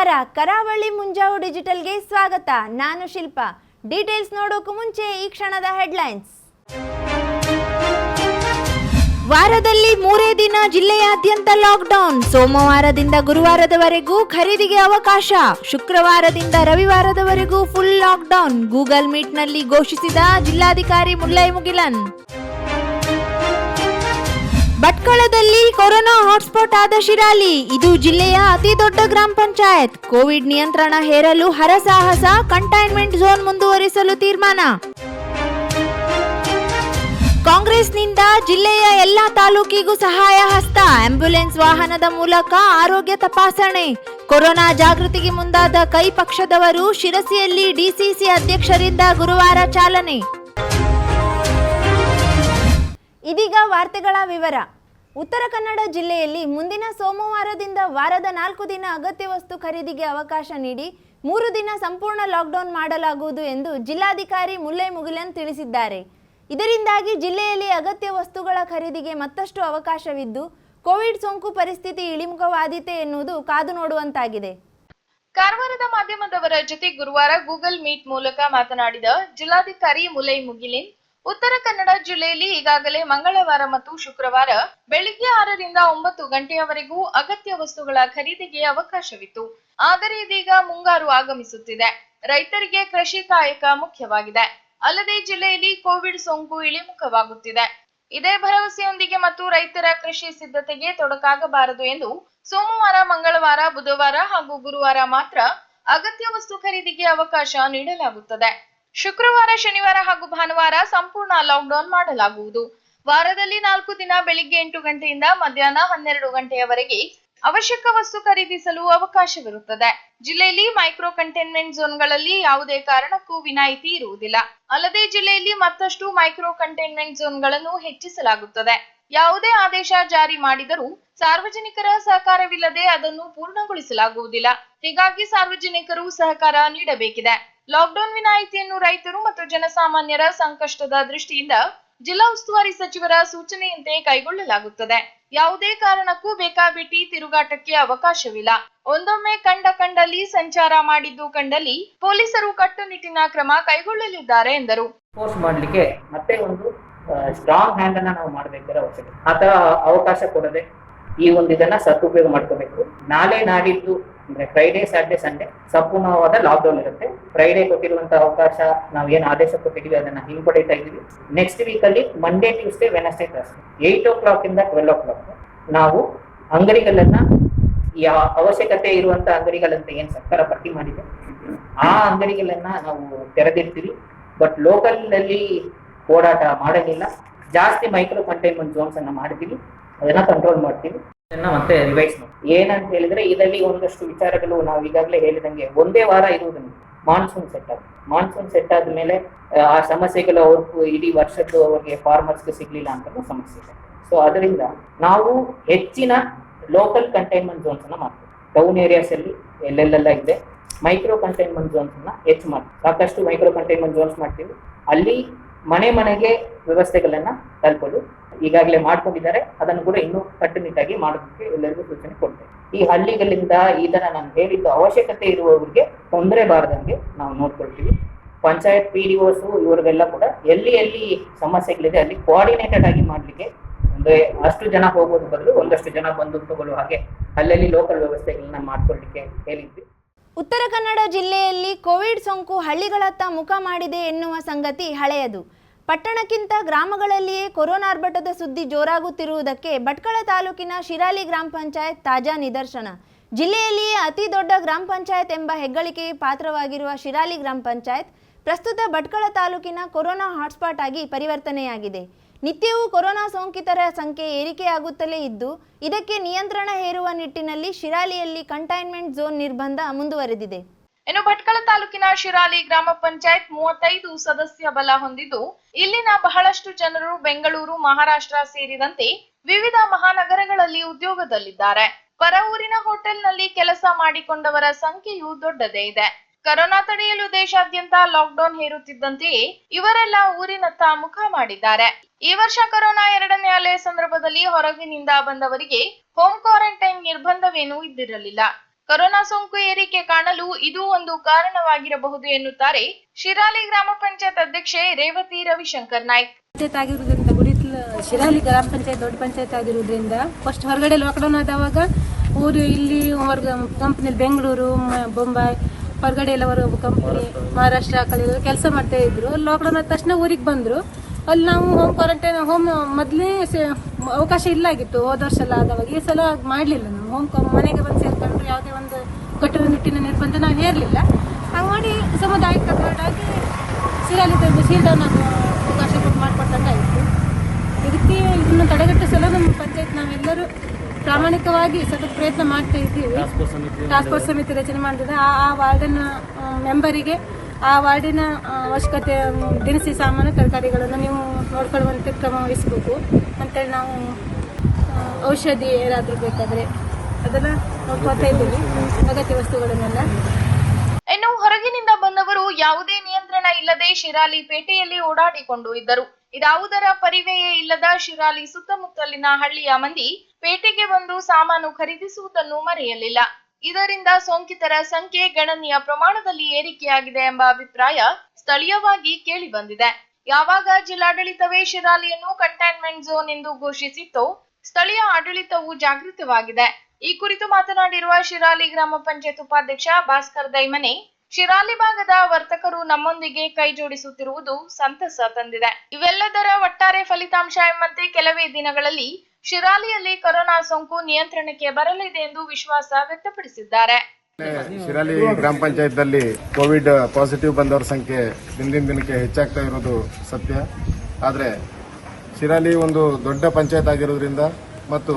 ನಮಸ್ಕಾರ. ಕರಾವಳಿ ಮುಂಜಾವು ಡಿಜಿಟಲ್ಗೆ ಸ್ವಾಗತ. ನಾನು ಶಿಲ್ಪ. ಡೀಟೇಲ್ಸ್ ನೋಡೋಕು ಮುಂಚೆ ಈ ಕ್ಷಣದ ಹೆಡ್ಲೈನ್ಸ್. ವಾರದಲ್ಲಿ ಮೂರೇ ದಿನ ಜಿಲ್ಲೆಯಾದ್ಯಂತ ಲಾಕ್ಡೌನ್. ಸೋಮವಾರದಿಂದ ಗುರುವಾರದವರೆಗೂ ಖರೀದಿಗೆ ಅವಕಾಶ. ಶುಕ್ರವಾರದಿಂದ ರವಿವಾರದವರೆಗೂ ಫುಲ್ ಲಾಕ್ಡೌನ್. ಗೂಗಲ್ ಮೀಟ್ನಲ್ಲಿ ಘೋಷಿಸಿದ ಜಿಲ್ಲಾಧಿಕಾರಿ ಮುಲ್ಲೈ ಮುಗಿಲನ್. ಭಟ್ಕಳದಲ್ಲಿ ಕೊರೋನಾ ಹಾಟ್ಸ್ಪಾಟ್ ಆದ ಶಿರಾಲಿ. ಇದು ಜಿಲ್ಲೆಯ ಅತಿ ದೊಡ್ಡ ಗ್ರಾಮ ಪಂಚಾಯತ್. ಕೋವಿಡ್ ನಿಯಂತ್ರಣ ಹೇರಲು ಹರಸಾಹಸ ಕಂಟೈನ್ಮೆಂಟ್ ಝೋನ್ ಮುಂದುವರಿಸಲು ತೀರ್ಮಾನ. ಕಾಂಗ್ರೆಸ್ನಿಂದ ಜಿಲ್ಲೆಯ ಎಲ್ಲಾ ತಾಲೂಕಿಗೂ ಸಹಾಯ ಹಸ್ತ. ಆಂಬ್ಯುಲೆನ್ಸ್ ವಾಹನದ ಮೂಲಕ ಆರೋಗ್ಯ ತಪಾಸಣೆ. ಕೊರೋನಾ ಜಾಗೃತಿಗೆ ಮುಂದಾದ ಕೈ ಪಕ್ಷದವರು ಶಿರಸಿಯಲ್ಲಿ ಡಿಸಿಸಿ ಅಧ್ಯಕ್ಷರಿಂದ ಗುರುವಾರ ಚಾಲನೆ. ಇದೀಗ ವಾರ್ತೆಗಳ ವಿವರ. ಉತ್ತರ ಕನ್ನಡ ಜಿಲ್ಲೆಯಲ್ಲಿ ಮುಂದಿನ ಸೋಮವಾರದಿಂದ ವಾರದ ನಾಲ್ಕು ದಿನ ಅಗತ್ಯ ವಸ್ತು ಖರೀದಿಗೆ ಅವಕಾಶ ನೀಡಿ ಮೂರು ದಿನ ಸಂಪೂರ್ಣ ಲಾಕ್ಡೌನ್ ಮಾಡಲಾಗುವುದು ಎಂದು ಜಿಲ್ಲಾಧಿಕಾರಿ ಮುಲ್ಲೈ ಮುಗಿಲನ್ ತಿಳಿಸಿದ್ದಾರೆ. ಇದರಿಂದಾಗಿ ಜಿಲ್ಲೆಯಲ್ಲಿ ಅಗತ್ಯ ವಸ್ತುಗಳ ಖರೀದಿಗೆ ಮತ್ತಷ್ಟು ಅವಕಾಶವಿದ್ದು, ಕೋವಿಡ್ ಸೋಂಕು ಪರಿಸ್ಥಿತಿ ಇಳಿಮುಖವಾದೀತೆ ಎನ್ನುವುದು ಕಾದು ನೋಡುವಂತಾಗಿದೆ. ಕಾರವಾರದ ಮಾಧ್ಯಮದವರ ಜೊತೆ ಗುರುವಾರ ಗೂಗಲ್ ಮೀಟ್ ಮೂಲಕ ಮಾತನಾಡಿದ ಜಿಲ್ಲಾಧಿಕಾರಿ ಮುಲೈ ಮುಗಿಲಿನ್ ಉತ್ತರ ಕನ್ನಡ ಜಿಲ್ಲೆಯಲ್ಲಿ ಈಗಾಗಲೇ ಮಂಗಳವಾರ ಮತ್ತು ಶುಕ್ರವಾರ ಬೆಳಿಗ್ಗೆ ಆರರಿಂದ ಒಂಬತ್ತು ಗಂಟೆಯವರೆಗೂ ಅಗತ್ಯ ವಸ್ತುಗಳ ಖರೀದಿಗೆ ಅವಕಾಶವಿತ್ತು. ಆದರೆ ಇದೀಗ ಮುಂಗಾರು ಆಗಮಿಸುತ್ತಿದೆ. ರೈತರಿಗೆ ಕೃಷಿ ಕಾಯಕ ಮುಖ್ಯವಾಗಿದೆ. ಅಲ್ಲದೆ ಜಿಲ್ಲೆಯಲ್ಲಿ ಕೋವಿಡ್ ಸೋಂಕು ಇಳಿಮುಖವಾಗುತ್ತಿದೆ. ಇದೇ ಭರವಸೆಯೊಂದಿಗೆ ಮತ್ತು ರೈತರ ಕೃಷಿ ಸಿದ್ಧತೆಗೆ ತೊಡಕಾಗಬಾರದು ಎಂದು ಸೋಮವಾರ, ಮಂಗಳವಾರ, ಬುಧವಾರ ಹಾಗೂ ಗುರುವಾರ ಮಾತ್ರ ಅಗತ್ಯ ವಸ್ತು ಖರೀದಿಗೆ ಅವಕಾಶ ನೀಡಲಾಗುತ್ತದೆ. ಶುಕ್ರವಾರ, ಶನಿವಾರ ಹಾಗೂ ಭಾನುವಾರ ಸಂಪೂರ್ಣ ಲಾಕ್ಡೌನ್ ಮಾಡಲಾಗುವುದು. ವಾರದಲ್ಲಿ ನಾಲ್ಕು ದಿನ ಬೆಳಿಗ್ಗೆ ಎಂಟು ಗಂಟೆಯಿಂದ ಮಧ್ಯಾಹ್ನ ಹನ್ನೆರಡು ಗಂಟೆಯವರೆಗೆ ಅವಶ್ಯಕ ವಸ್ತು ಖರೀದಿಸಲು ಅವಕಾಶವಿರುತ್ತದೆ. ಜಿಲ್ಲೆಯಲ್ಲಿ ಮೈಕ್ರೋ ಕಂಟೈನ್ಮೆಂಟ್ ಝೋನ್ಗಳಲ್ಲಿ ಯಾವುದೇ ಕಾರಣಕ್ಕೂ ವಿನಾಯಿತಿ ಇರುವುದಿಲ್ಲ. ಅಲ್ಲದೆ ಜಿಲ್ಲೆಯಲ್ಲಿ ಮತ್ತಷ್ಟು ಮೈಕ್ರೋ ಕಂಟೈನ್ಮೆಂಟ್ ಝೋನ್ಗಳನ್ನು ಹೆಚ್ಚಿಸಲಾಗುತ್ತದೆ. ಯಾವುದೇ ಆದೇಶ ಜಾರಿ ಮಾಡಿದರೂ ಸಾರ್ವಜನಿಕರ ಸಹಕಾರವಿಲ್ಲದೆ ಅದನ್ನು ಪೂರ್ಣಗೊಳಿಸಲಾಗುವುದಿಲ್ಲ. ಹೀಗಾಗಿ ಸಾರ್ವಜನಿಕರು ಸಹಕಾರ ನೀಡಬೇಕಿದೆ. ಲಾಕ್ಡೌನ್ ವಿನಾಯಿತಿಯನ್ನು ರೈತರು ಮತ್ತು ಜನಸಾಮಾನ್ಯರ ಸಂಕಷ್ಟದ ದೃಷ್ಟಿಯಿಂದ ಜಿಲ್ಲಾ ಉಸ್ತುವಾರಿ ಸಚಿವರ ಸೂಚನೆಯಂತೆ ಕೈಗೊಳ್ಳಲಾಗುತ್ತದೆ. ಯಾವುದೇ ಕಾರಣಕ್ಕೂ ಬೇಕಾಬಿಟ್ಟಿ ತಿರುಗಾಟಕ್ಕೆ ಅವಕಾಶವಿಲ್ಲ. ಒಂದೊಮ್ಮೆ ಕಂಡ ಕಂಡಲ್ಲಿ ಸಂಚಾರ ಮಾಡಿದ್ದು ಕಂಡಲ್ಲಿ ಪೊಲೀಸರು ಕಟ್ಟುನಿಟ್ಟಿನ ಕ್ರಮ ಕೈಗೊಳ್ಳಲಿದ್ದಾರೆ ಎಂದರು. ಮಾಡಲಿಕ್ಕೆ ಮತ್ತೆ ಒಂದು ಸ್ಟ್ರಾಂಗ್ ಹ್ಯಾಂಡ್ ಅನ್ನ ನಾವು ಮಾಡಬೇಕಾದ ಅವಶ್ಯಕತೆ ಆತರ ಅವಕಾಶ ಕೊಡದೆ ಈ ಒಂದು ಇದನ್ನ ಸದುಪಯೋಗ ಮಾಡ್ಕೋಬೇಕು. ನಾಳೆ ನಾಡಿದ್ದು ಅಂದ್ರೆ ಫ್ರೈಡೇ ಸ್ಯಾಟರ್ಡೆ ಸಂಡೇ ಸಂಪೂರ್ಣವಾದ ಲಾಕ್ಡೌನ್ ಇರುತ್ತೆ. ಫ್ರೈಡೇ ಕೊಟ್ಟಿರುವಂತಹ ಅವಕಾಶ, ನಾವು ಏನು ಆದೇಶ ಕೊಟ್ಟಿದೀವಿ, ಅದನ್ನ ಹಿಂಪಡೀತಾ ಇದೀವಿ ನೆಕ್ಸ್ಟ್ ವೀಕ್ ಅಲ್ಲಿ Monday Tuesday Wednesday Thursday eight o'clock ಇಂದ ಟ್ವೆಲ್ ಓ ಕ್ಲಾಕ್ ನಾವು ಅಂಗಡಿಗಳನ್ನ ಈ ಅವಶ್ಯಕತೆ ಇರುವಂತ ಅಂಗಡಿಗಳಂತ ಏನ್ ಸರ್ಕಾರ ಪಟ್ಟಿ ಮಾಡಿದೆ, ಆ ಅಂಗಡಿಗಳನ್ನ ನಾವು ತೆರೆದಿರ್ತೀವಿ ಬಟ್ ಲೋಕಲ್ ಅಲ್ಲಿ ಓಡಾಟ ಮಾಡೋದಿಲ್ಲ ಜಾಸ್ತಿ ಮೈಕ್ರೋ ಕಂಟೈನ್ಮೆಂಟ್ ಝೋನ್ಸ್ ಅನ್ನ ಮಾಡಿದೀವಿ ಅದನ್ನ ಕಂಟ್ರೋಲ್ ಮಾಡ್ತೀವಿ. ಮತ್ತೆ ರಿವೈಸ್ ಏನಂತ ಹೇಳಿದ್ರೆ ಇದರಲ್ಲಿ ಒಂದಷ್ಟು ವಿಚಾರಗಳು ನಾವು ಈಗಾಗಲೇ ಹೇಳಿದಂಗೆ ಒಂದೇ ವಾರ ಇರುವುದನ್ನು ಮಾನ್ಸೂನ್ ಸೆಟ್ ಆಗ ಮಾನ್ಸೂನ್ ಸೆಟ್ ಆದ್ಮೇಲೆ ಆ, ಆ ಸಮಸ್ಯೆಗಳು ಅವ್ರಿಗೂ ಇಡೀ ವರ್ಷದ್ದು ಅವ್ರಿಗೆ ಫಾರ್ಮರ್ಸ್ಗೆ ಸಿಗ್ಲಿಲ್ಲ ಅಂತ ಸಮಸ್ಯೆ ಇದೆ. ಸೊ ಅದರಿಂದ ನಾವು ಹೆಚ್ಚಿನ ಲೋಕಲ್ ಕಂಟೈನ್ಮೆಂಟ್ ಝೋನ್ಸ್ ಅನ್ನ ಮಾಡ್ತೀವಿ. ಟೌನ್ ಏರಿಯಾಸ್ ಅಲ್ಲಿ ಎಲ್ಲೆಲ್ಲೆಲ್ಲ ಇದೆ. ಮೈಕ್ರೋ ಕಂಟೈನ್ಮೆಂಟ್ ಝೋನ್ಸ್ ಅನ್ನ ಹೆಚ್ಚು ಮಾಡ್ತೀವಿ. ಸಾಕಷ್ಟು ಮೈಕ್ರೋ ಕಂಟೈನ್ಮೆಂಟ್ ಝೋನ್ಸ್ ಮಾಡ್ತೀವಿ. ಅಲ್ಲಿ ಮನೆ ಮನೆಗೆ ವ್ಯವಸ್ಥೆಗಳನ್ನ ತಲುಪಲು ಈಗಾಗಲೇ ಮಾಡ್ಕೊಂಡಿದ್ದಾರೆ. ಅದನ್ನು ಕೂಡ ಇನ್ನೂ ಕಟ್ಟುನಿಟ್ಟಾಗಿ ಮಾಡೋದಕ್ಕೆ ಎಲ್ಲರಿಗೂ ಸೂಚನೆ ಕೊಡ್ತೇವೆ ಈ ಹಳ್ಳಿಗಳಿಂದ ಇದನ್ನ ನಾನು ಹೇಳಿದ್ದು ಅವಶ್ಯಕತೆ ಇರುವವರಿಗೆ ತೊಂದರೆ ಬಾರದಂಗೆ ನಾವು ನೋಡ್ಕೊಳ್ತೀವಿ. ಪಂಚಾಯತ್ ಪಿ ಡಿ ಒಸ್ ಇವರಿಗೆಲ್ಲ ಕೂಡ ಎಲ್ಲಿ ಎಲ್ಲಿ ಸಮಸ್ಯೆಗಳಿದೆ ಅಲ್ಲಿ ಕೋಆರ್ಡಿನೇಟೆಡ್ ಆಗಿ ಮಾಡ್ಲಿಕ್ಕೆ ಅಂದ್ರೆ ಅಷ್ಟು ಜನ ಹೋಗೋದು ಬದಲು ಒಂದಷ್ಟು ಜನ ಬಂದು ತಗೊಳ್ಳುವ ಹಾಗೆ ಅಲ್ಲಲ್ಲಿ ಲೋಕಲ್ ವ್ಯವಸ್ಥೆಗಳನ್ನ ಮಾಡ್ಕೊಳ್ಳಿಕ್ಕೆ ಹೇಳಿದ್ವಿ. ಉತ್ತರ ಕನ್ನಡ ಜಿಲ್ಲೆಯಲ್ಲಿ ಕೋವಿಡ್ ಸೋಂಕು ಹಳ್ಳಿಗಳತ್ತ ಮುಖ ಮಾಡಿದೆ ಎನ್ನುವ ಸಂಗತಿ ಹಳೆಯದು. ಪಟ್ಟಣಕ್ಕಿಂತ ಗ್ರಾಮಗಳಲ್ಲಿಯೇ ಕೊರೋನಾ ಆರ್ಭಟದ ಸುದ್ದಿ ಜೋರಾಗುತ್ತಿರುವುದಕ್ಕೆ ಭಟ್ಕಳ ತಾಲೂಕಿನ ಶಿರಾಲಿ ಗ್ರಾಮ ಪಂಚಾಯತ್ ತಾಜಾ ನಿದರ್ಶನ. ಜಿಲ್ಲೆಯಲ್ಲಿಯೇ ಅತಿ ದೊಡ್ಡ ಗ್ರಾಮ ಪಂಚಾಯತ್ ಎಂಬ ಹೆಗ್ಗಳಿಕೆಗೆ ಪಾತ್ರವಾಗಿರುವ ಶಿರಾಲಿ ಗ್ರಾಮ ಪಂಚಾಯತ್ ಪ್ರಸ್ತುತ ಭಟ್ಕಳ ತಾಲೂಕಿನ ಕೊರೋನಾ ಹಾಟ್ಸ್ಪಾಟ್ ಆಗಿ ಪರಿವರ್ತನೆಯಾಗಿದೆ. ನಿತ್ಯವೂ ಕೊರೋನಾ ಸೋಂಕಿತರ ಸಂಖ್ಯೆ ಏರಿಕೆಯಾಗುತ್ತಲೇ ಇದ್ದು, ಇದಕ್ಕೆ ನಿಯಂತ್ರಣ ಹೇರುವ ನಿಟ್ಟಿನಲ್ಲಿ ಶಿರಾಲಿಯಲ್ಲಿ ಕಂಟೈನ್ಮೆಂಟ್ ಝೋನ್ ನಿರ್ಬಂಧ ಮುಂದುವರೆದಿದೆ. ಇನ್ನು ಭಟ್ಕಳ ತಾಲೂಕಿನ ಶಿರಾಲಿ ಗ್ರಾಮ ಪಂಚಾಯತ್ ಮೂವತ್ತೈದು ಸದಸ್ಯ ಬಲ ಹೊಂದಿದ್ದು, ಇಲ್ಲಿನ ಬಹಳಷ್ಟು ಜನರು ಬೆಂಗಳೂರು, ಮಹಾರಾಷ್ಟ್ರ ಸೇರಿದಂತೆ ವಿವಿಧ ಮಹಾನಗರಗಳಲ್ಲಿ ಉದ್ಯೋಗದಲ್ಲಿದ್ದಾರೆ. ಪರ ಊರಿನ ಹೋಟೆಲ್ನಲ್ಲಿ ಕೆಲಸ ಮಾಡಿಕೊಂಡವರ ಸಂಖ್ಯೆಯೂ ದೊಡ್ಡದೇ ಇದೆ. ಕರೋನಾ ತಡೆಯಲು ದೇಶಾದ್ಯಂತ ಲಾಕ್ಡೌನ್ ಹೇರುತ್ತಿದ್ದಂತೆಯೇ ಇವರೆಲ್ಲ ಊರಿನತ್ತ ಮುಖ ಮಾಡಿದ್ದಾರೆ. ಈ ವರ್ಷ ಕೊರೋನಾ ಎರಡನೇ ಅಲೆ ಸಂದರ್ಭದಲ್ಲಿ ಹೊರಗಿನಿಂದ ಬಂದವರಿಗೆ ಹೋಮ್ ಕ್ವಾರಂಟೈನ್ ನಿರ್ಬಂಧವೇನೂ ಇದ್ದಿರಲಿಲ್ಲ. ಕೊರೋನಾ ಸೋಂಕು ಏರಿಕೆ ಕಾಣಲು ಇದು ಒಂದು ಕಾರಣವಾಗಿರಬಹುದು ಎನ್ನುತ್ತಾರೆ ಶಿರಾಲಿ ಗ್ರಾಮ ಪಂಚಾಯತ್ ಅಧ್ಯಕ್ಷೆ ರೇವತಿ ರವಿಶಂಕರ್ ನಾಯ್ಕ್. ಪಂಚಾಯತ್ ಆಗಿರೋದ್ರಿಂದ ಗುಡಿತ್ಲ, ಶಿರಾಲಿ ಗ್ರಾಮ ಪಂಚಾಯತ್ ದೊಡ್ಡ ಪಂಚಾಯತ್ ಆಗಿರುವುದರಿಂದ ಫಸ್ಟ್ ಹೊರಗಡೆ ಲಾಕ್ಡೌನ್ ಆದವಾಗ ಊರು ಇಲ್ಲಿ ಹೊರಗ ಕಂಪ್ನಿ ಬೆಂಗಳೂರು ಬೊಂಬಾಯಿ ಹೊರಗಡೆ ಎಲ್ಲ ಬರೋ ಕಂಪ್ನಿ ಮಹಾರಾಷ್ಟ್ರ ಆ ಕಡೆ ಕೆಲಸ ಮಾಡ್ತಾ ಇದ್ರು. ಲಾಕ್ಡೌನ್ ಆದ ತಕ್ಷಣ ಊರಿಗೆ ಬಂದರು. ಅಲ್ಲಿ ನಾವು ಹೋಮ್ ಕ್ವಾರಂಟೈನ್ ಹೋಮ್ ಮೊದಲೇ ಅವಕಾಶ ಇಲ್ಲ ಆಗಿತ್ತು ಹೋದ ವರ್ಷ ಎಲ್ಲ ಆದವಾಗ ಈ ಸಲ ಮಾಡಲಿಲ್ಲ ನಾವು. ಹೋಮ್ ಮನೆಗೆ ಬಂದು ಸೇರ್ಕೊಂಡ್ರು ಯಾವುದೇ ಒಂದು ಕಟ್ಟುನಿಟ್ಟಿನ ನಿರ್ಬಂಧ ನಾವು ಹೇರಲಿಲ್ಲ. ಹಾಗೆ ಮಾಡಿ ಸಮುದಾಯಕ್ಕೆ ಕಾರ್ಡಾಗಿ ಶಿರಾಲಿ ಸೀಲ್ ಡೌನ್ ಅವಕಾಶ ಕೊಟ್ಟು ಮಾಡಿಕೊಟ್ಟಂಗಾಯಿತು ಇದಕ್ಕೆ ಇದನ್ನು ತಡೆಗಟ್ಟಿಸಲು ನಮ್ಮ ಪಂಚಾಯತ್ ನಾವೆಲ್ಲರೂ ಪ್ರಾಮಾಣಿಕವಾಗಿ ಸತತ ಪ್ರಯತ್ನ ಮಾಡ್ತಾ ಇದ್ದೀವಿ. ಟಾಸ್ಕ್ ಫೋರ್ಸ್ ಸಮಿತಿ ರಚನೆ ಮಾಡಿದ್ರೆ ಆ ಆ ವಾರ್ಡಿನ ಮೆಂಬರಿಗೆ ಆ ವಾರ್ಡಿನ ಅವಶ್ಯಕತೆ ದಿನಸಿ ಸಾಮಾನು ತರಕಾರಿಗಳನ್ನು ನೀವು ನೋಡ್ಕೊಳ್ಳುವಂತೆ ಕ್ರಮ ವಹಿಸಬೇಕು. ಅಂತೇಳಿ ನಾವು ಔಷಧಿ ಏನಾದರೂ ಬೇಕಾದರೆ ಅದನ್ನ ನೋಡ್ಕೊಳ್ತಾ ಇದ್ದೀವಿ. ಅಗತ್ಯ ವಸ್ತುಗಳನ್ನೆಲ್ಲ. ಇನ್ನು ಹೊರಗಿನಿಂದ ಬಂದವರು ಯಾವುದೇ ನಿಯಂತ್ರಣ ಇಲ್ಲದೆ ಶಿರಾಲಿ ಪೇಟೆಯಲ್ಲಿ ಓಡಾಡಿಕೊಂಡು ಇದ್ದರು. ಇದಾವುದರ ಪರಿವೆಯೇ ಇಲ್ಲದ ಶಿರಾಲಿ ಸುತ್ತಮುತ್ತಲಿನ ಹಳ್ಳಿಯ ಮಂದಿ ಪೇಟೆಗೆ ಬಂದು ಸಾಮಾನು ಖರೀದಿಸುವುದನ್ನು ಮರೆಯಲಿಲ್ಲ. ಇದರಿಂದ ಸೋಂಕಿತರ ಸಂಖ್ಯೆ ಗಣನೀಯ ಪ್ರಮಾಣದಲ್ಲಿ ಏರಿಕೆಯಾಗಿದೆ ಎಂಬ ಅಭಿಪ್ರಾಯ ಸ್ಥಳೀಯವಾಗಿ ಕೇಳಿಬಂದಿದೆ. ಯಾವಾಗ ಜಿಲ್ಲಾಡಳಿತವೇ ಶಿರಾಲಿಯನ್ನು ಕಂಟೈನ್ಮೆಂಟ್ ಝೋನ್ ಎಂದು ಘೋಷಿಸಿತ್ತು ಸ್ಥಳೀಯ ಆಡಳಿತವು ಜಾಗೃತವಾಗಿದೆ. ಈ ಕುರಿತು ಮಾತನಾಡಿರುವ ಶಿರಾಲಿ ಗ್ರಾಮ ಪಂಚಾಯತ್ ಉಪಾಧ್ಯಕ್ಷ ಭಾಸ್ಕರ್ ದೈಮನೆ ಶಿರಾಲಿ ಭಾಗದ ವರ್ತಕರು ನಮ್ಮೊಂದಿಗೆ ಕೈ ಜೋಡಿಸುತ್ತಿರುವುದು ಸಂತಸ ತಂದಿದೆ. ಇವೆಲ್ಲದರ ಒಟ್ಟಾರೆ ಫಲಿತಾಂಶ ಎಂಬಂತೆ ಕೆಲವೇ ದಿನಗಳಲ್ಲಿ ಶಿರಾಲಿಯಲ್ಲಿ ಕೊರೋನಾ ಸೋಂಕು ನಿಯಂತ್ರಣಕ್ಕೆ ಬರಲಿದೆ ಎಂದು ವಿಶ್ವಾಸ ವ್ಯಕ್ತಪಡಿಸಿದ್ದಾರೆ. ಶಿರಾಲಿ ಗ್ರಾಮ ಪಂಚಾಯತ್ನಲ್ಲಿ ಕೋವಿಡ್ ಪಾಸಿಟಿವ್ ಬಂದವರ ಸಂಖ್ಯೆ ದಿನದಿಂದ ದಿನಕ್ಕೆ ಹೆಚ್ಚಾಗ್ತಾ ಇರೋದು ಸತ್ಯ. ಆದರೆ ಶಿರಾಲಿ ಒಂದು ದೊಡ್ಡ ಪಂಚಾಯತ್ ಆಗಿರೋದ್ರಿಂದ ಮತ್ತು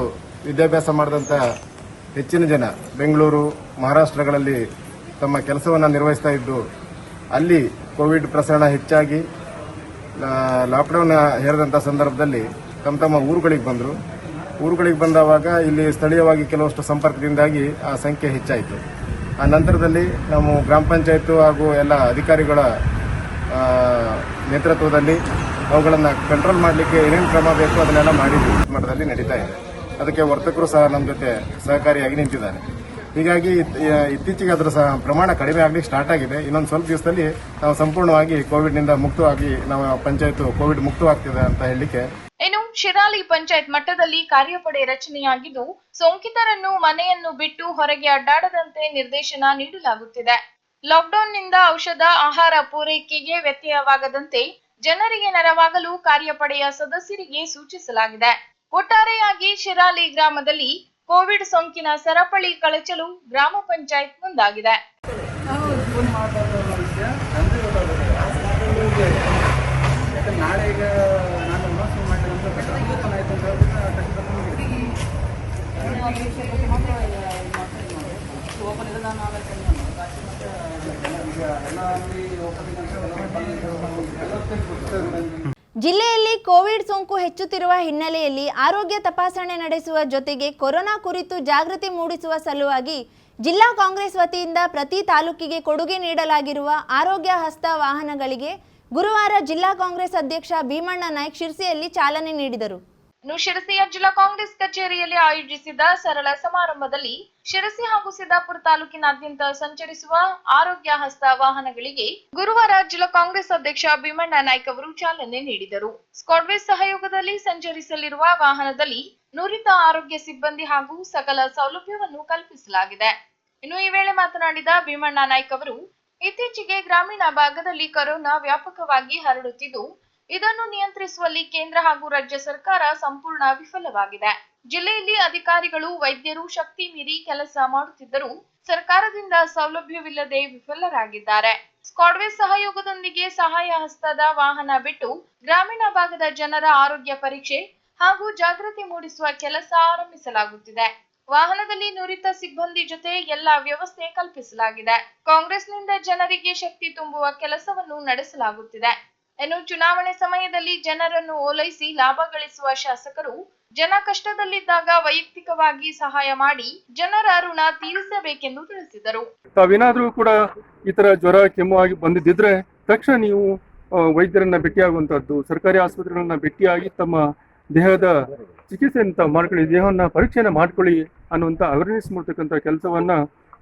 ವಿದ್ಯಾಭ್ಯಾಸ ಮಾಡಿದಂಥ ಹೆಚ್ಚಿನ ಜನ ಬೆಂಗಳೂರು, ಮಹಾರಾಷ್ಟ್ರಗಳಲ್ಲಿ ತಮ್ಮ ಕೆಲಸವನ್ನು ನಿರ್ವಹಿಸ್ತಾ ಇದ್ದು, ಅಲ್ಲಿ ಕೋವಿಡ್ ಪ್ರಸರಣ ಹೆಚ್ಚಾಗಿ ಲಾಕ್ಡೌನ್ ಹೇರಿದಂಥ ಸಂದರ್ಭದಲ್ಲಿ ತಮ್ಮ ತಮ್ಮ ಊರುಗಳಿಗೆ ಬಂದರು. ಊರುಗಳಿಗೆ ಬಂದವಾಗ ಇಲ್ಲಿ ಸ್ಥಳೀಯವಾಗಿ ಕೆಲವಷ್ಟು ಸಂಪರ್ಕದಿಂದಾಗಿ ಆ ಸಂಖ್ಯೆ ಹೆಚ್ಚಾಯಿತು. ಆ ನಂತರದಲ್ಲಿ ನಾವು ಗ್ರಾಮ ಪಂಚಾಯತ್ ಹಾಗೂ ಎಲ್ಲ ಅಧಿಕಾರಿಗಳ ನೇತೃತ್ವದಲ್ಲಿ ಅವುಗಳನ್ನು ಕಂಟ್ರೋಲ್ ಮಾಡಲಿಕ್ಕೆ ಏನೇನು ಕ್ರಮ ಬೇಕು ಅದನ್ನೆಲ್ಲ ಮಾಡಿದ್ವಿ. ಮಟ್ಟದಲ್ಲಿ ನಡೀತಾ ಇದೆ. ಅದಕ್ಕೆ ವರ್ತಕರು ಸಹ ನಮ್ಮ ಜೊತೆ ಸಹಕಾರಿಯಾಗಿ ನಿಂತಿದ್ದಾರೆ. ಹೀಗಾಗಿ ಇತ್- ಇತ್ತೀಚೆಗೆ ಅದರ ಪ್ರಮಾಣ ಕಡಿಮೆ ಆಗಲಿಕ್ಕೆ ಸ್ಟಾರ್ಟ್ ಆಗಿದೆ. ಇನ್ನೊಂದು ಸ್ವಲ್ಪ ದಿವಸದಲ್ಲಿ ನಾವು ಸಂಪೂರ್ಣವಾಗಿ ಕೋವಿಡ್ನಿಂದ ಮುಕ್ತವಾಗಿ ನಾವು ಪಂಚಾಯತ್ ಕೋವಿಡ್ ಮುಕ್ತವಾಗ್ತಿದೆ ಅಂತ ಹೇಳಲಿಕ್ಕೆ. ಇನ್ನು ಶಿರಾಲಿ ಪಂಚಾಯತ್ ಮಟ್ಟದಲ್ಲಿ ಕಾರ್ಯಪಡೆ ರಚನೆಯಾಗಿದ್ದು, ಸೋಂಕಿತರನ್ನು ಮನೆಯನ್ನು ಬಿಟ್ಟು ಹೊರಗೆ ಅಡ್ಡಾಡದಂತೆ ನಿರ್ದೇಶನ ನೀಡಲಾಗುತ್ತಿದೆ. ಲಾಕ್ಡೌನ್ನಿಂದ ಔಷಧ, ಆಹಾರ ಪೂರೈಕೆಗೆ ವ್ಯತ್ಯಯವಾಗದಂತೆ ಜನರಿಗೆ ನೆರವಾಗಲು ಕಾರ್ಯಪಡೆಯ ಸದಸ್ಯರಿಗೆ ಸೂಚಿಸಲಾಗಿದೆ. ಒಟ್ಟಾರೆಯಾಗಿ ಶಿರಾಲಿ ಗ್ರಾಮದಲ್ಲಿ ಕೋವಿಡ್ ಸೋಂಕಿನ ಸರಪಳಿ ಕಳಚಲು ಗ್ರಾಮ ಪಂಚಾಯತ್ ಮುಂದಾಗಿದೆ. ಎಲ್ಲ ಜಿಲ್ಲೆಯಲ್ಲಿ ಕೋವಿಡ್ ಸೋಂಕು ಹೆಚ್ಚುತ್ತಿರುವ ಹಿನ್ನೆಲೆಯಲ್ಲಿ ಆರೋಗ್ಯ ತಪಾಸಣೆ ನಡೆಸುವ ಜೊತೆಗೆ ಕೊರೋನಾ ಕುರಿತು ಜಾಗೃತಿ ಮೂಡಿಸುವ ಸಲುವಾಗಿ ಜಿಲ್ಲಾ ಕಾಂಗ್ರೆಸ್ ವತಿಯಿಂದ ಪ್ರತಿ ತಾಲೂಕಿಗೆ ಕೊಡುಗೆ ನೀಡಲಾಗಿರುವ ಆರೋಗ್ಯ ಹಸ್ತ ವಾಹನಗಳಿಗೆ ಗುರುವಾರ ಜಿಲ್ಲಾ ಕಾಂಗ್ರೆಸ್ ಅಧ್ಯಕ್ಷ ಭೀಮಣ್ಣ ನಾಯ್ಕ್ ಶಿರ್ಸಿಯಲ್ಲಿ ಚಾಲನೆ ನೀಡಿದರು. ಇನ್ನು ಶಿರಸಿಯ ಜಿಲ್ಲಾ ಕಾಂಗ್ರೆಸ್ ಕಚೇರಿಯಲ್ಲಿ ಆಯೋಜಿಸಿದ ಸರಳ ಸಮಾರಂಭದಲ್ಲಿ ಶಿರಸಿ ಹಾಗೂ ಸಿದ್ದಾಪುರ ತಾಲೂಕಿನಾದ್ಯಂತ ಸಂಚರಿಸುವ ಆರೋಗ್ಯ ಹಸ್ತ ವಾಹನಗಳಿಗೆ ಗುರುವಾರ ಜಿಲ್ಲಾ ಕಾಂಗ್ರೆಸ್ ಅಧ್ಯಕ್ಷ ಭೀಮಣ್ಣ ನಾಯ್ಕ ಅವರು ಚಾಲನೆ ನೀಡಿದರು. ಸ್ಕಾಡ್ವೇಸ್ ಸಹಯೋಗದಲ್ಲಿ ಸಂಚರಿಸಲಿರುವ ವಾಹನದಲ್ಲಿ ನುರಿತ ಆರೋಗ್ಯ ಸಿಬ್ಬಂದಿ ಹಾಗೂ ಸಕಲ ಸೌಲಭ್ಯವನ್ನು ಕಲ್ಪಿಸಲಾಗಿದೆ. ಇನ್ನು ಈ ವೇಳೆ ಮಾತನಾಡಿದ ಭೀಮಣ್ಣ ನಾಯ್ಕ್ ಅವರು, ಇತ್ತೀಚೆಗೆ ಗ್ರಾಮೀಣ ಭಾಗದಲ್ಲಿ ಕೊರೋನಾ ವ್ಯಾಪಕವಾಗಿ ಹರಡುತ್ತಿದ್ದು ಇದನ್ನು ನಿಯಂತ್ರಿಸುವಲ್ಲಿ ಕೇಂದ್ರ ಹಾಗೂ ರಾಜ್ಯ ಸರ್ಕಾರ ಸಂಪೂರ್ಣ ವಿಫಲವಾಗಿದೆ. ಜಿಲ್ಲೆಯಲ್ಲಿ ಅಧಿಕಾರಿಗಳು, ವೈದ್ಯರು ಶಕ್ತಿ ಮೀರಿ ಕೆಲಸ ಮಾಡುತ್ತಿದ್ದರೂ ಸರ್ಕಾರದಿಂದ ಸೌಲಭ್ಯವಿಲ್ಲದೆ ವಿಫಲರಾಗಿದ್ದಾರೆ. ಸ್ಕಾಡ್ವೇಸ್ ಸಹಯೋಗದೊಂದಿಗೆ ಸಹಾಯ ಹಸ್ತದ ವಾಹನ ಬಿಟ್ಟು ಗ್ರಾಮೀಣ ಭಾಗದ ಜನರ ಆರೋಗ್ಯ ಪರೀಕ್ಷೆ ಹಾಗೂ ಜಾಗೃತಿ ಮೂಡಿಸುವ ಕೆಲಸ ಆರಂಭಿಸಲಾಗುತ್ತಿದೆ. ವಾಹನದಲ್ಲಿ ನುರಿತ ಸಿಬ್ಬಂದಿ ಜೊತೆ ಎಲ್ಲಾ ವ್ಯವಸ್ಥೆ ಕಲ್ಪಿಸಲಾಗಿದೆ. ಕಾಂಗ್ರೆಸ್ನಿಂದ ಜನರಿಗೆ ಶಕ್ತಿ ತುಂಬುವ ಕೆಲಸವನ್ನು ನಡೆಸಲಾಗುತ್ತಿದೆ. ಇನ್ನು ಚುನಾವಣೆ ಸಮಯದಲ್ಲಿ ಜನರನ್ನು ಓಲೈಸಿ ಲಾಭ ಗಳಿಸುವ ಶಾಸಕರು ಜನ ಕಷ್ಟದಲ್ಲಿದ್ದಾಗ ವೈಯಕ್ತಿಕವಾಗಿ ಸಹಾಯ ಮಾಡಿ ಜನರ ಋಣ ತೀರಿಸಬೇಕೆಂದು ತಿಳಿಸಿದರು. ತಾವೇನಾದ್ರೂ ಕೂಡ ಈ ತರ ಜ್ವರ, ಕೆಮ್ಮು ಆಗಿ ಬಂದಿದ್ದಿದ್ರೆ ತಕ್ಷಣ ನೀವು ವೈದ್ಯರನ್ನ ಭೇಟಿಯಾಗುವಂತದ್ದು ಸರ್ಕಾರಿ ಆಸ್ಪತ್ರೆಗಳನ್ನ ಭೇಟಿಯಾಗಿ ತಮ್ಮ ದೇಹದ ಚಿಕಿತ್ಸೆಯನ್ನು ಮಾಡ್ಕೊಳ್ಳಿ, ದೇಹವನ್ನ ಪರೀಕ್ಷೆಯನ್ನ ಮಾಡ್ಕೊಳ್ಳಿ ಅನ್ನುವಂತ ಅವೇರ್ನೆಸ್ ಮಾಡ್ತಕ್ಕಂಥ ಕೆಲಸವನ್ನ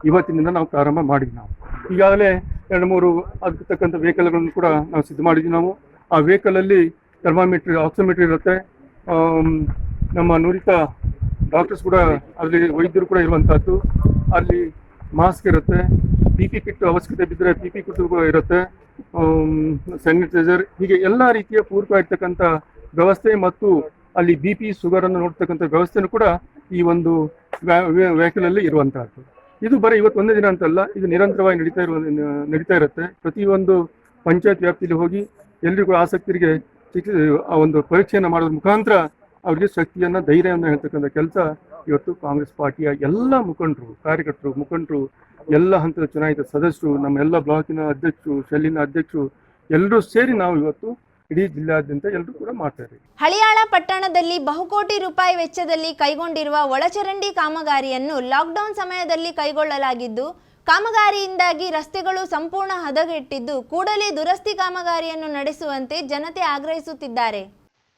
ಇವತ್ತಿನಿಂದ ನಾವು ಪ್ರಾರಂಭ ಮಾಡಿದ್ವಿ ನಾವು. ಈಗಾಗಲೇ ಎರಡು ಮೂರು ಅದಕ್ಕೆ ತಕ್ಕಂಥ ವೆಹಿಕಲ್ಗಳನ್ನು ಕೂಡ ನಾವು ಸಿದ್ಧ ಮಾಡಿದ್ವಿ ನಾವು. ಆ ವೆಹಿಕಲಲ್ಲಿ ಥರ್ಮಾಮೀಟ್ರ್ ಆಕ್ಸಿಮೀಟ್ರ್ ಇರುತ್ತೆ. ನಮ್ಮ ನುರಿತ ಡಾಕ್ಟರ್ಸ್ ಕೂಡ ಅಲ್ಲಿ ವೈದ್ಯರು ಕೂಡ ಇರುವಂಥದ್ದು ಅಲ್ಲಿ ಮಾಸ್ಕ್ ಇರುತ್ತೆ. ಪಿ ಪಿ ಕಿಟ್ ಅವಶ್ಯಕತೆ ಬಿದ್ದರೆ ಪಿ ಪಿ ಕಿಟ್ ಇರುತ್ತೆ. ಸ್ಯಾನಿಟೈಸರ್ ಹೀಗೆ ಎಲ್ಲ ರೀತಿಯ ಪೂರಕವಾಗಿರ್ತಕ್ಕಂಥ ವ್ಯವಸ್ಥೆ ಮತ್ತು ಅಲ್ಲಿ ಬಿ ಪಿ ಶುಗರನ್ನು ನೋಡ್ತಕ್ಕಂಥ ವ್ಯವಸ್ಥೆನೂ ಕೂಡ ಈ ಒಂದು ವೆಹಿಕಲ್ ಅಲ್ಲಿ ಇರುವಂತಹದ್ದು. ಇದು ಬರೀ ಇವತ್ತು ಒಂದೇ ದಿನ ಅಂತಲ್ಲ, ಇದು ನಿರಂತರವಾಗಿ ನಡೀತಾ ಇರುವ ನಡೀತಾ ಇರುತ್ತೆ. ಪ್ರತಿಯೊಂದು ಪಂಚಾಯತ್ ವ್ಯಾಪ್ತಿಯಲ್ಲಿ ಹೋಗಿ ಎಲ್ರಿಗೂ ಆಸಕ್ತರಿಗೆ ಆ ಒಂದು ಪರೀಕ್ಷೆಯನ್ನು ಮಾಡೋದ್ರ ಮುಖಾಂತರ ಅವರಿಗೆ ಶಕ್ತಿಯನ್ನ, ಧೈರ್ಯವನ್ನು ಹೇಳ್ತಕ್ಕಂಥ ಕೆಲಸ ಇವತ್ತು ಕಾಂಗ್ರೆಸ್ ಪಾರ್ಟಿಯ ಎಲ್ಲ ಮುಖಂಡರು, ಕಾರ್ಯಕರ್ತರು, ಮುಖಂಡರು, ಎಲ್ಲ ಹಂತದ ಚುನಾಯಿತ ಸದಸ್ಯರು, ನಮ್ಮ ಎಲ್ಲ ಬ್ಲಾಕಿನ ಅಧ್ಯಕ್ಷರು, ಶೆಲ್ಲಿನ ಅಧ್ಯಕ್ಷರು ಎಲ್ಲರೂ ಸೇರಿ ನಾವು ಇವತ್ತು ಇಡೀ ಜಿಲ್ಲಾದ್ಯಂತ ಎಲ್ಲರೂ ಕೂಡ ಮಾಡ್ತಾರೆ. ಹಳಿಯಾಳ ಪಟ್ಟಣದಲ್ಲಿ ಬಹುಕೋಟಿ ರೂಪಾಯಿ ವೆಚ್ಚದಲ್ಲಿ ಕೈಗೊಂಡಿರುವ ಒಳಚರಂಡಿ ಕಾಮಗಾರಿಯನ್ನು ಲಾಕ್ಡೌನ್ ಸಮಯದಲ್ಲಿ ಕೈಗೊಳ್ಳಲಾಗಿದ್ದು ಕಾಮಗಾರಿಯಿಂದಾಗಿ ರಸ್ತೆಗಳು ಸಂಪೂರ್ಣ ಹದಗೆಟ್ಟಿದ್ದು ಕೂಡಲೇ ದುರಸ್ತಿ ಕಾಮಗಾರಿಯನ್ನು ನಡೆಸುವಂತೆ ಜನತೆ ಆಗ್ರಹಿಸುತ್ತಿದ್ದಾರೆ.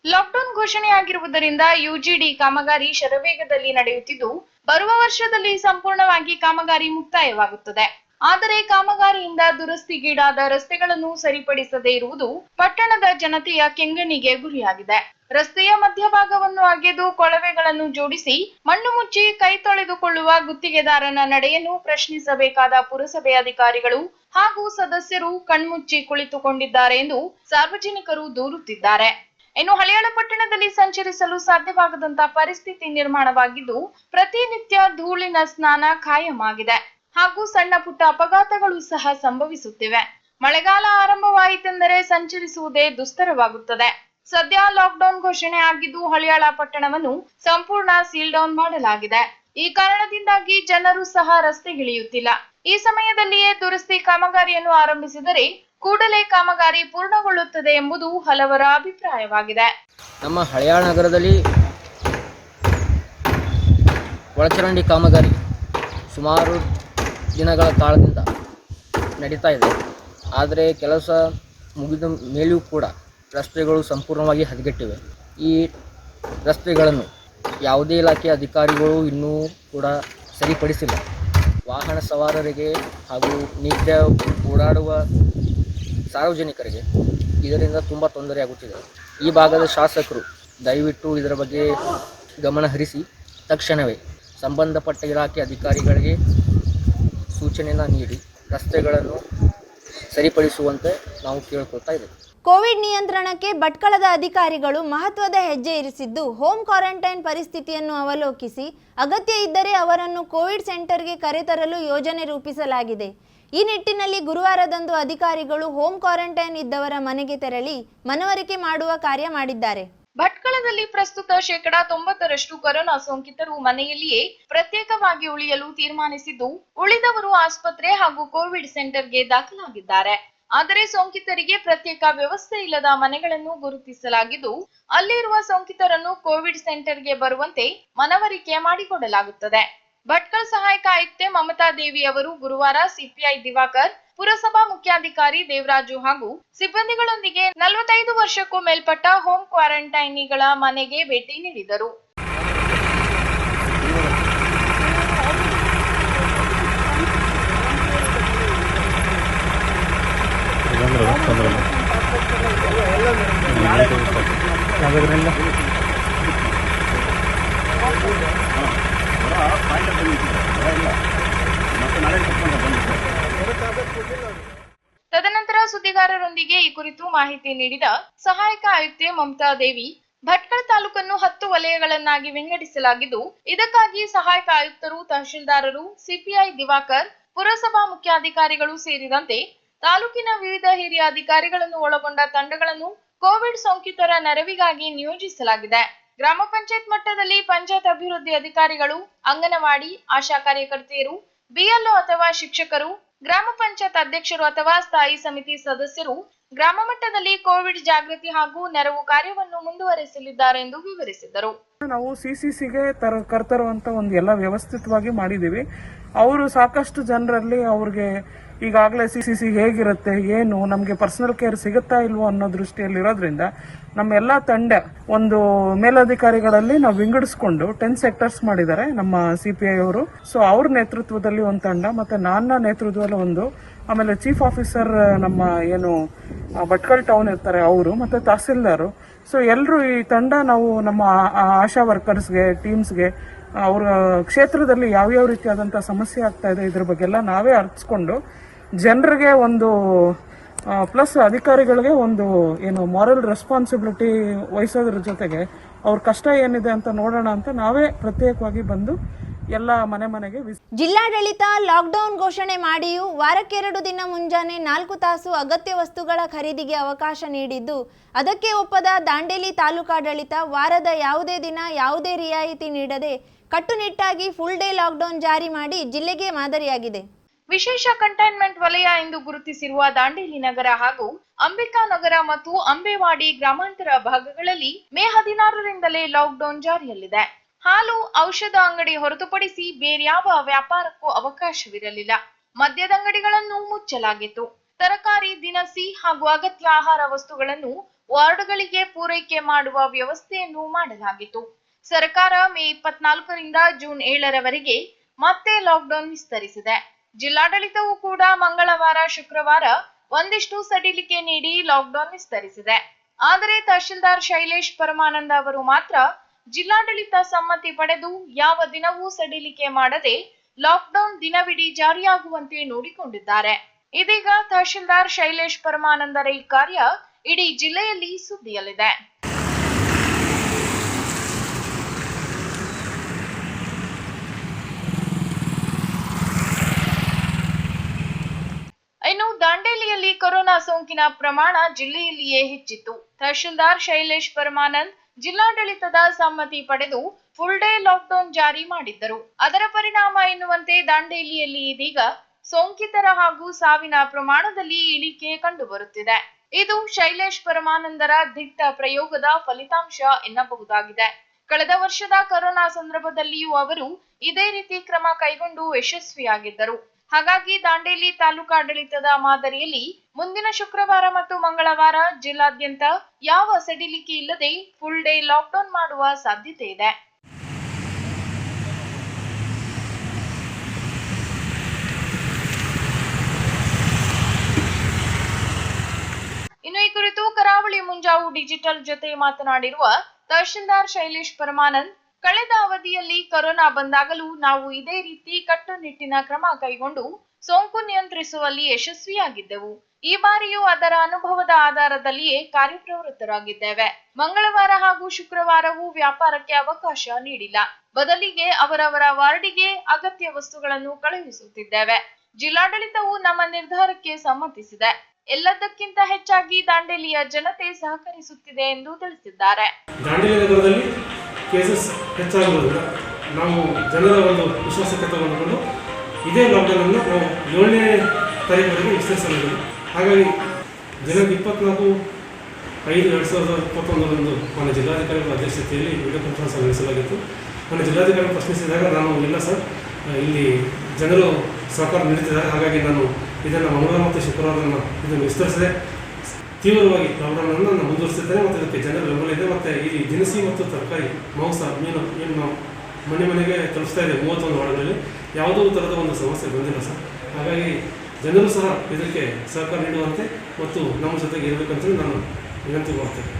ಲಾಕ್ಡೌನ್ ಘೋಷಣೆಯಾಗಿರುವುದರಿಂದ ಯುಜಿಡಿ ಕಾಮಗಾರಿ ಶರವೇಗದಲ್ಲಿ ನಡೆಯುತ್ತಿದ್ದು ಬರುವ ವರ್ಷದಲ್ಲಿ ಸಂಪೂರ್ಣವಾಗಿ ಕಾಮಗಾರಿ ಮುಕ್ತಾಯವಾಗುತ್ತದೆ. ಆದರೆ ಕಾಮಗಾರಿಯಿಂದ ದುರಸ್ತಿಗೀಡಾದ ರಸ್ತೆಗಳನ್ನು ಸರಿಪಡಿಸದೇ ಇರುವುದು ಪಟ್ಟಣದ ಜನತೆಯ ಕೆಂಗಣ್ಣಿಗೆ ಗುರಿಯಾಗಿದೆ. ರಸ್ತೆಯ ಮಧ್ಯಭಾಗವನ್ನು ಅಗೆದು ಕೊಳವೆಗಳನ್ನು ಜೋಡಿಸಿ ಮಣ್ಣು ಮುಚ್ಚಿ ಕೈ ತೊಳೆದುಕೊಳ್ಳುವ ಗುತ್ತಿಗೆದಾರನ ನಡೆಯನ್ನು ಪ್ರಶ್ನಿಸಬೇಕಾದ ಪುರಸಭೆ ಅಧಿಕಾರಿಗಳು ಹಾಗೂ ಸದಸ್ಯರು ಕಣ್ಮುಚ್ಚಿ ಕುಳಿತುಕೊಂಡಿದ್ದಾರೆ ಎಂದು ಸಾರ್ವಜನಿಕರು ದೂರುತ್ತಿದ್ದಾರೆ. ಇನ್ನು ಹಳಿಯಾಳ ಪಟ್ಟಣದಲ್ಲಿ ಸಂಚರಿಸಲು ಸಾಧ್ಯವಾಗದಂತ ಪರಿಸ್ಥಿತಿ ನಿರ್ಮಾಣವಾಗಿದ್ದು ಪ್ರತಿನಿತ್ಯ ಧೂಳಿನ ಸ್ನಾನ ಖಾಯಮಾಗಿದೆ ಹಾಗೂ ಸಣ್ಣ ಪುಟ್ಟ ಅಪಘಾತಗಳು ಸಹ ಸಂಭವಿಸುತ್ತಿವೆ. ಮಳೆಗಾಲ ಆರಂಭವಾಯಿತೆಂದರೆ ಸಂಚರಿಸುವುದೇ ದುಸ್ತರವಾಗುತ್ತದೆ. ಸದ್ಯ ಲಾಕ್ಡೌನ್ ಘೋಷಣೆ ಆಗಿದ್ದು ಹಳಿಯಾಳ ಪಟ್ಟಣವನ್ನು ಸಂಪೂರ್ಣ ಸೀಲ್ ಡೌನ್ ಮಾಡಲಾಗಿದೆ. ಈ ಕಾರಣದಿಂದಾಗಿ ಜನರು ಸಹ ರಸ್ತೆಗಿಳಿಯುತ್ತಿಲ್ಲ ಈ ಸಮಯದಲ್ಲಿಯೇ ದುರಸ್ತಿ ಕಾಮಗಾರಿಯನ್ನು ಆರಂಭಿಸಿದರೆ ಕೂಡಲೇ ಕಾಮಗಾರಿ ಪೂರ್ಣಗೊಳ್ಳುತ್ತದೆ ಎಂಬುದು ಹಲವರ ಅಭಿಪ್ರಾಯವಾಗಿದೆ. ನಮ್ಮ ಹಳಿಯಾಳ ನಗರದಲ್ಲಿ ಒಳಚರಂಡಿ ಕಾಮಗಾರಿ ಸುಮಾರು ದಿನಗಳ ಕಾಲದಿಂದ ನಡೀತಾ ಇದೆ. ಆದರೆ ಕೆಲಸ ಮುಗಿದ ಮೇಲೂ ಕೂಡ ರಸ್ತೆಗಳು ಸಂಪೂರ್ಣವಾಗಿ ಹದಗೆಟ್ಟಿವೆ. ಈ ರಸ್ತೆಗಳನ್ನು ಯಾವುದೇ ಇಲಾಖೆ ಅಧಿಕಾರಿಗಳು ಇನ್ನೂ ಕೂಡ ಸರಿಪಡಿಸಿಲ್ಲ. ವಾಹನ ಸವಾರರಿಗೆ ಹಾಗೂ ನಿತ್ಯ ಓಡಾಡುವ ಸಾರ್ವಜನಿಕರಿಗೆ ಇದರಿಂದ ತುಂಬ ತೊಂದರೆಯಾಗುತ್ತಿದೆ ಈ ಭಾಗದ ಶಾಸಕರು ದಯವಿಟ್ಟು ಇದರ ಬಗ್ಗೆ ಗಮನ ಹರಿಸಿ ತಕ್ಷಣವೇ ಸಂಬಂಧಪಟ್ಟ ಇಲಾಖೆ ಅಧಿಕಾರಿಗಳಿಗೆ ಸೂಚನೆಯನ್ನು ನೀಡಿ ರಸ್ತೆಗಳನ್ನು ಸರಿಪಡಿಸುವಂತೆ ನಾವು ಕೇಳ್ಕೊಳ್ತಾ ಇದ್ದೇವೆ. ಕೋವಿಡ್ ನಿಯಂತ್ರಣಕ್ಕೆ ಭಟ್ಕಳದ ಅಧಿಕಾರಿಗಳು ಮಹತ್ವದ ಹೆಜ್ಜೆ ಇರಿಸಿದ್ದು, ಹೋಮ್ ಕ್ವಾರಂಟೈನ್ ಪರಿಸ್ಥಿತಿಯನ್ನು ಅವಲೋಕಿಸಿ ಅಗತ್ಯ ಇದ್ದರೆ ಅವರನ್ನು ಕೋವಿಡ್ ಸೆಂಟರ್ಗೆ ಕರೆತರಲು ಯೋಜನೆ ರೂಪಿಸಲಾಗಿದೆ. ಈ ನಿಟ್ಟಿನಲ್ಲಿ ಗುರುವಾರದಂದು ಅಧಿಕಾರಿಗಳು ಹೋಮ್ ಕ್ವಾರಂಟೈನ್ ಇದ್ದವರ ಮನೆಗೆ ತೆರಳಿ ಮನವರಿಕೆ ಮಾಡುವ ಕಾರ್ಯ ಮಾಡಿದ್ದಾರೆ. ಭಟ್ಕಳದಲ್ಲಿ ಪ್ರಸ್ತುತ ಶೇಕಡಾ ತೊಂಬತ್ತರಷ್ಟು ಕೊರೋನಾ ಸೋಂಕಿತರು ಮನೆಯಲ್ಲಿಯೇ ಪ್ರತ್ಯೇಕವಾಗಿ ಉಳಿಯಲು ತೀರ್ಮಾನಿಸಿದ್ದು, ಉಳಿದವರು ಆಸ್ಪತ್ರೆ ಹಾಗೂ ಕೋವಿಡ್ ಸೆಂಟರ್ಗೆ ದಾಖಲಾಗಿದ್ದಾರೆ. ಆದರೆ ಸೋಂಕಿತರಿಗೆ ಪ್ರತ್ಯೇಕ ವ್ಯವಸ್ಥೆ ಇಲ್ಲದ ಮನೆಗಳನ್ನು ಗುರುತಿಸಲಾಗಿದ್ದು, ಅಲ್ಲಿರುವ ಸೋಂಕಿತರನ್ನು ಕೋವಿಡ್ ಸೆಂಟರ್ಗೆ ಬರುವಂತೆ ಮನವರಿಕೆ ಮಾಡಿಕೊಡಲಾಗುತ್ತದೆ. ಭಟ್ಕಳ ಸಹಾಯಕ ಆಯುಕ್ತೆ ಮಮತಾ ದೇವಿ ಅವರು ಗುರುವಾರ ಸಿಪಿಐ ದಿವಾಕರ್ ಪುರಸಭಾ ಮುಖ್ಯಾಧಿಕಾರಿ ದೇವರಾಜು ಹಾಗೂ ಸಿಬ್ಬಂದಿಗಳೊಂದಿಗೆ ನಲವತ್ತೈದು ವರ್ಷಕ್ಕೂ ಮೇಲ್ಪಟ್ಟ ಹೋಮ್ ಕ್ವಾರಂಟೈನಿಗಳ ಮನೆಗೆ ಭೇಟಿ ನೀಡಿದರು ತದನಂತರ ಸುದ್ದಿಗಾರರೊಂದಿಗೆ ಈ ಕುರಿತು ಮಾಹಿತಿ ನೀಡಿದ ಸಹಾಯಕ ಆಯುಕ್ತೆ ಮಮತಾ ದೇವಿ, ಭಟ್ಕಳ ತಾಲೂಕನ್ನು ಹತ್ತು ವಲಯಗಳನ್ನಾಗಿ ವಿಂಗಡಿಸಲಾಗಿದ್ದು, ಇದಕ್ಕಾಗಿ ಸಹಾಯಕ ಆಯುಕ್ತರು, ತಹಶೀಲ್ದಾರರು, ಸಿಪಿಐ ದಿವಾಕರ್, ಪುರಸಭಾ ಮುಖ್ಯಾಧಿಕಾರಿಗಳು ಸೇರಿದಂತೆ ತಾಲೂಕಿನ ವಿವಿಧ ಹಿರಿಯ ಅಧಿಕಾರಿಗಳನ್ನು ಒಳಗೊಂಡ ತಂಡಗಳನ್ನು ಕೋವಿಡ್ ಸೋಂಕಿತರ ನೆರವಿಗಾಗಿ ನಿಯೋಜಿಸಲಾಗಿದೆ. ಗ್ರಾಮ ಪಂಚಾಯತ್ ಮಟ್ಟದಲ್ಲಿ ಪಂಚಾಯತ್ ಅಭಿವೃದ್ಧಿ ಅಧಿಕಾರಿಗಳು, ಅಂಗನವಾಡಿ, ಆಶಾ ಕಾರ್ಯಕರ್ತೆಯರು, ಬಿಎಲ್ಒ ಅಥವಾ ಶಿಕ್ಷಕರು ಗ್ರಾಮ ಪಂಚಾಯತ್ ಅಧ್ಯಕ್ಷರು ಅಥವಾ ಸ್ಥಾಯಿ ಸಮಿತಿ ಸದಸ್ಯರು ಗ್ರಾಮ ಮಟ್ಟದಲ್ಲಿ ಕೋವಿಡ್ ಜಾಗೃತಿ ಹಾಗೂ ನೆರವು ಕಾರ್ಯವನ್ನು ಮುಂದುವರೆಸಲಿದ್ದಾರೆ ಎಂದು ವಿವರಿಸಿದರು. ನಾವು ಸಿಸಿಸಿಗೆ ತರ, ಕರ್ತರುವಂತ ಒಂದು ಎಲ್ಲ ವ್ಯವಸ್ಥಿತವಾಗಿ ಮಾಡಿದ್ದೀವಿ. ಅವರು ಸಾಕಷ್ಟು ಜನರಲ್ಲಿ ಅವ್ರಿಗೆ ಈಗಾಗಲೇ ಸಿಸಿಸಿ ಹೇಗಿರುತ್ತೆ, ಏನು, ನಮಗೆ ಪರ್ಸನಲ್ ಕೇರ್ ಸಿಗುತ್ತಾ ಇಲ್ವೋ ಅನ್ನೋ ದೃಷ್ಟಿಯಲ್ಲಿ ಇರೋದ್ರಿಂದ ನಮ್ಮೆಲ್ಲ ತಂಡ ಒಂದು ಮೇಲಧಿಕಾರಿಗಳಲ್ಲಿ ನಾವು ವಿಂಗಡಿಸ್ಕೊಂಡು ಟೆನ್ ಸೆಕ್ಟರ್ಸ್ ಮಾಡಿದ್ದಾರೆ ನಮ್ಮ ಸಿ ಪಿ ಐ ಅವರು. ಸೊ ಅವ್ರ ನೇತೃತ್ವದಲ್ಲಿ ಒಂದು ತಂಡ ಮತ್ತೆ ನನ್ನ ನೇತೃತ್ವದಲ್ಲಿ ಒಂದು. ಆಮೇಲೆ ಚೀಫ್ ಆಫೀಸರ್ ನಮ್ಮ ಏನು ಭಟ್ಕಲ್ ಟೌನ್ ಇರ್ತಾರೆ ಅವರು ಮತ್ತೆ ತಹಸೀಲ್ದಾರು. ಸೊ ಎಲ್ಲರೂ ಈ ತಂಡ ನಾವು ನಮ್ಮ ಆಶಾ ವರ್ಕರ್ಸ್ಗೆ ಟೀಮ್ಸ್ಗೆ ಅವರ ಕ್ಷೇತ್ರದಲ್ಲಿ ಯಾವ್ಯಾವ ರೀತಿಯಾದಂಥ ಸಮಸ್ಯೆ ಆಗ್ತಾ ಇದೆ ಇದ್ರ ಬಗ್ಗೆ ಎಲ್ಲ ನಾವೇ ಅರ್ಥಿಸ್ಕೊಂಡು ಜನರಿಗೆ ಒಂದು ಪ್ಲಸ್ ಅಧಿಕಾರಿಗಳಿಗೆ ಒಂದು, ಏನು ಮಾರಲ್ ರೆಸ್ಪಾನ್ಸಿಬಿಲಿಟಿ ವಹಿಸೋದ್ರ ಜೊತೆಗೆ ಅವ್ರ ಕಷ್ಟ ಏನಿದೆ ಅಂತ ನೋಡೋಣ ಅಂತ ನಾವೇ ಪ್ರತ್ಯೇಕವಾಗಿ ಬಂದು ಎಲ್ಲ ಮನೆ ಮನೆಗೆ ಜಿಲ್ಲಾಡಳಿತ ಲಾಕ್ಡೌನ್ ಘೋಷಣೆ ಮಾಡಿಯೂ ವಾರಕ್ಕೆರಡು ದಿನ ಮುಂಜಾನೆ ನಾಲ್ಕು ತಾಸು ಅಗತ್ಯ ವಸ್ತುಗಳ ಖರೀದಿಗೆ ಅವಕಾಶ ನೀಡಿದ್ದು, ಅದಕ್ಕೆ ಒಪ್ಪದ ದಾಂಡೇಲಿ ತಾಲೂಕಾಡಳಿತ ವಾರದ ಯಾವುದೇ ದಿನ ಯಾವುದೇ ರಿಯಾಯಿತಿ ನೀಡದೆ ಕಟ್ಟುನಿಟ್ಟಾಗಿ ಫುಲ್ ಡೇ ಲಾಕ್ಡೌನ್ ಜಾರಿ ಮಾಡಿ ಜಿಲ್ಲೆಗೆ ಮಾದರಿಯಾಗಿದೆ. ವಿಶೇಷ ಕಂಟೈನ್ಮೆಂಟ್ ವಲಯ ಎಂದು ಗುರುತಿಸಿರುವ ದಾಂಡೇಲಿ ನಗರ ಹಾಗೂ ಅಂಬಿಕಾ ನಗರ ಮತ್ತು ಅಂಬೇವಾಡಿ ಗ್ರಾಮಾಂತರ ಭಾಗಗಳಲ್ಲಿ ಮೇ ಹದಿನಾರರಿಂದಲೇ ಲಾಕ್ಡೌನ್ ಜಾರಿಯಲ್ಲಿದೆ. ಹಾಲು, ಔಷಧ ಅಂಗಡಿ ಹೊರತುಪಡಿಸಿ ಬೇರ್ಯಾವ ವ್ಯಾಪಾರಕ್ಕೂ ಅವಕಾಶವಿರಲಿಲ್ಲ. ಮದ್ಯದ ಅಂಗಡಿಗಳನ್ನು ಮುಚ್ಚಲಾಗಿತ್ತು. ತರಕಾರಿ, ದಿನಸಿ ಹಾಗೂ ಅಗತ್ಯ ಆಹಾರ ವಸ್ತುಗಳನ್ನು ವಾರ್ಡ್ಗಳಿಗೆ ಪೂರೈಕೆ ಮಾಡುವ ವ್ಯವಸ್ಥೆಯನ್ನು ಮಾಡಲಾಗಿತ್ತು. ಸರ್ಕಾರ ಮೇ ಇಪ್ಪತ್ನಾಲ್ಕರಿಂದ ಜೂನ್ ಏಳರವರೆಗೆ ಮತ್ತೆ ಲಾಕ್ಡೌನ್ ವಿಸ್ತರಿಸಿದೆ. ಜಿಲ್ಲಾಡಳಿತವು ಕೂಡ ಮಂಗಳವಾರ, ಶುಕ್ರವಾರ ಒಂದಿಷ್ಟು ಸಡಿಲಿಕೆ ನೀಡಿ ಲಾಕ್ಡೌನ್ ವಿಸ್ತರಿಸಿದೆ. ಆದರೆ ತಹಶೀಲ್ದಾರ್ ಶೈಲೇಶ್ ಪರಮಾನಂದ ಅವರು ಮಾತ್ರ ಜಿಲ್ಲಾಡಳಿತ ಸಮ್ಮತಿ ಪಡೆದು ಯಾವ ದಿನವೂ ಸಡಿಲಿಕೆ ಮಾಡದೆ ಲಾಕ್ಡೌನ್ ದಿನವಿಡೀ ಜಾರಿಯಾಗುವಂತೆ ನೋಡಿಕೊಂಡಿದ್ದಾರೆ. ಇದೀಗ ತಹಶೀಲ್ದಾರ್ ಶೈಲೇಶ್ ಪರಮಾನಂದರ ಈ ಕಾರ್ಯ ಇಡೀ ಜಿಲ್ಲೆಯಲ್ಲಿ ಸುದ್ದಿಯಲ್ಲಿದೆ. ಇನ್ನು ದಾಂಡೇಲಿಯಲ್ಲಿ ಕೊರೋನಾ ಸೋಂಕಿನ ಪ್ರಮಾಣ ಜಿಲ್ಲೆಯಲ್ಲಿಯೇ ಹೆಚ್ಚಿತ್ತು. ತಹಶೀಲ್ದಾರ್ ಶೈಲೇಶ್ ಪರಮಾನಂದ್ ಜಿಲ್ಲಾಡಳಿತದ ಸಮ್ಮತಿ ಪಡೆದು ಫುಲ್ ಡೇ ಲಾಕ್ಡೌನ್ ಜಾರಿ ಮಾಡಿದ್ದರು. ಅದರ ಪರಿಣಾಮ ಎನ್ನುವಂತೆ ದಾಂಡೇಲಿಯಲ್ಲಿ ಇದೀಗ ಸೋಂಕಿತರ ಹಾಗೂ ಸಾವಿನ ಪ್ರಮಾಣದಲ್ಲಿ ಇಳಿಕೆ ಕಂಡುಬರುತ್ತಿದೆ. ಇದು ಶೈಲೇಶ್ ಪರಮಾನಂದರ ದಿಟ್ಟ ಪ್ರಯೋಗದ ಫಲಿತಾಂಶ ಎನ್ನಬಹುದಾಗಿದೆ. ಕಳೆದ ವರ್ಷದ ಕೊರೋನಾ ಸಂದರ್ಭದಲ್ಲಿಯೂ ಅವರು ಇದೇ ರೀತಿ ಕ್ರಮ ಕೈಗೊಂಡು ಯಶಸ್ವಿಯಾಗಿದ್ದರು. ಹಾಗಾಗಿ ದಾಂಡೇಲಿ ತಾಲೂಕಾಡಳಿತದ ಮಾದರಿಯಲ್ಲಿ ಮುಂದಿನ ಶುಕ್ರವಾರ ಮತ್ತು ಮಂಗಳವಾರ ಜಿಲ್ಲಾದ್ಯಂತ ಯಾವ ಸಡಿಲಿಕೆ ಇಲ್ಲದೆ ಫುಲ್ ಡೇ ಲಾಕ್ಡೌನ್ ಮಾಡುವ ಸಾಧ್ಯತೆ ಇದೆ. ಇನ್ನು ಈ ಕುರಿತು ಕರಾವಳಿ ಮುಂಜಾವು ಡಿಜಿಟಲ್ ಜೊತೆ ಮಾತನಾಡಿರುವ ತಹಶೀಲ್ದಾರ್ ಶೈಲೇಶ್ ಪರಮಾನಂದ್ ಕಳೆದ ಅವಧಿಯಲ್ಲಿ ಕೊರೋನಾ ಬಂದಾಗಲೂ ನಾವು ಇದೇ ರೀತಿ ಕಟ್ಟುನಿಟ್ಟಿನ ಕ್ರಮ ಕೈಗೊಂಡು ಸೋಂಕು ನಿಯಂತ್ರಿಸುವಲ್ಲಿ ಯಶಸ್ವಿಯಾಗಿದ್ದೆವು. ಈ ಬಾರಿಯೂ ಅದರ ಅನುಭವದ ಆಧಾರದಲ್ಲಿಯೇ ಕಾರ್ಯಪ್ರವೃತ್ತರಾಗಿದ್ದೇವೆ. ಮಂಗಳವಾರ ಹಾಗೂ ಶುಕ್ರವಾರವೂ ವ್ಯಾಪಾರಕ್ಕೆ ಅವಕಾಶ ನೀಡಿಲ್ಲ. ಬದಲಿಗೆ ಅವರವರ ವಾರ್ಡಿಗೆ ಅಗತ್ಯ ವಸ್ತುಗಳನ್ನು ಕಳುಹಿಸುತ್ತಿದ್ದೇವೆ. ಜಿಲ್ಲಾಡಳಿತವು ನಮ್ಮ ನಿರ್ಧಾರಕ್ಕೆ ಸಮ್ಮತಿಸಿದೆ. ಎಲ್ಲದಕ್ಕಿಂತ ಹೆಚ್ಚಾಗಿ ದಾಂಡೇಲಿಯ ಜನತೆ ಸಹಕರಿಸುತ್ತಿದೆ ಎಂದು ತಿಳಿಸಿದ್ದಾರೆ. ಕೇಸಸ್ ಹೆಚ್ಚಾಗಿರೋದ್ರಿಂದ ನಾವು ಜನರ ಒಂದು ವಿಶ್ವಾಸಕ್ಕೆ ತಗೊಂಡುಕೊಂಡು ಇದೇ ಲಾಕ್ಡೌನನ್ನು ನಾವು ಏಳನೇ ತಾರೀಕುವರೆಗೆ ವಿಸ್ತರಿಸಲಾಗಿದೆ ಹಾಗಾಗಿ ದಿನಾಂಕ ಇಪ್ಪತ್ನಾಲ್ಕು, ಐದು ಎರಡು ಸಾವಿರದ ಇಪ್ಪತ್ತೊಂದರಂದು ನನ್ನ ಜಿಲ್ಲಾಧಿಕಾರಿಗಳ ಅಧ್ಯಕ್ಷತೆಯಲ್ಲಿ ವಿಡಿಯೋ ಕಾನ್ಫರೆನ್ಸ್ ನಡೆಸಲಾಗಿತ್ತು. ನನ್ನ ಜಿಲ್ಲಾಧಿಕಾರಿ ಪ್ರಶ್ನಿಸಿದಾಗ ನಾನು ಇಲ್ಲ ಸರ್. ಇಲ್ಲಿ ಜನರು ಸಹಕಾರ ನೀಡುತ್ತಿದ್ದಾರೆ. ಹಾಗಾಗಿ ನಾನು ಇದನ್ನು ಮಂಗಳವಾರ ಮತ್ತು ಶುಕ್ರವಾರ ಇದನ್ನು ವಿಸ್ತರಿಸಿದೆ. ತೀವ್ರವಾಗಿ ಲಾಕ್ಡೌನನ್ನು ಮುಂದುವರಿಸಿದ್ದಾರೆ ಮತ್ತು ಇದಕ್ಕೆ ಜನರ ಬೆಂಬಲ ಇದೆ. ಮತ್ತು ಇಲ್ಲಿ ದಿನಸಿ ಮತ್ತು ತರಕಾರಿ, ಮಾಂಸ, ಮೀನು ಏನು ನಾವು ಮನೆ ಮನೆಗೆ ತಲುಪಿಸ್ತಾ ಇದೆ ಮೂವತ್ತೊಂದು ವಾರದಲ್ಲಿ. ಯಾವುದೋ ಥರದ ಒಂದು ಸಮಸ್ಯೆ ಬಂದಿಲ್ಲ ಸರ್. ಹಾಗಾಗಿ ಜನರು ಸಹ ಇದಕ್ಕೆ ಸಹಕಾರ ನೀಡುವಂತೆ ಮತ್ತು ನಮ್ಮ ಜೊತೆಗೆ ಇರಬೇಕಂತೇಳಿ ನಾನು ವಿನಂತಿ ಮಾಡ್ತೇನೆ.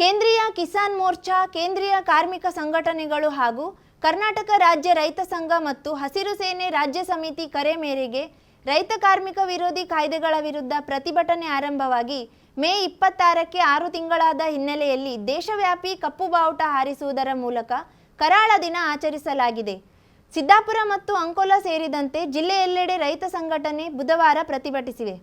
ಕೇಂದ್ರೀಯ ಕಿಸಾನ್ ಮೋರ್ಚಾ, ಕೇಂದ್ರೀಯ ಕಾರ್ಮಿಕ ಸಂಘಟನೆಗಳು ಹಾಗೂ ಕರ್ನಾಟಕ ರಾಜ್ಯ ರೈತ ಸಂಘ ಮತ್ತು ಹಸಿರು ಸೇನೆ ರಾಜ್ಯ ಸಮಿತಿ ಕರೆ ಮೇರೆಗೆ ರೈತ ಕಾರ್ಮಿಕ ವಿರೋಧಿ ಕಾಯ್ದೆಗಳ ವಿರುದ್ಧ ಪ್ರತಿಭಟನೆ ಆರಂಭವಾಗಿ ಮೇ ಇಪ್ಪತ್ತಾರಕ್ಕೆ ಆರು ತಿಂಗಳಾದ ಹಿನ್ನೆಲೆಯಲ್ಲಿ ದೇಶವ್ಯಾಪಿ ಕಪ್ಪು ಬಾವುಟ ಹಾರಿಸುವುದರ ಮೂಲಕ ಕರಾಳ ದಿನ ಆಚರಿಸಲಾಗಿದೆ. ಸಿದ್ದಾಪುರ ಮತ್ತು ಅಂಕೋಲಾ ಸೇರಿದಂತೆ ಜಿಲ್ಲೆಯೆಲ್ಲೆಡೆ ರೈತ ಸಂಘಟನೆ ಬುಧವಾರ ಪ್ರತಿಭಟಿಸಿವೆ.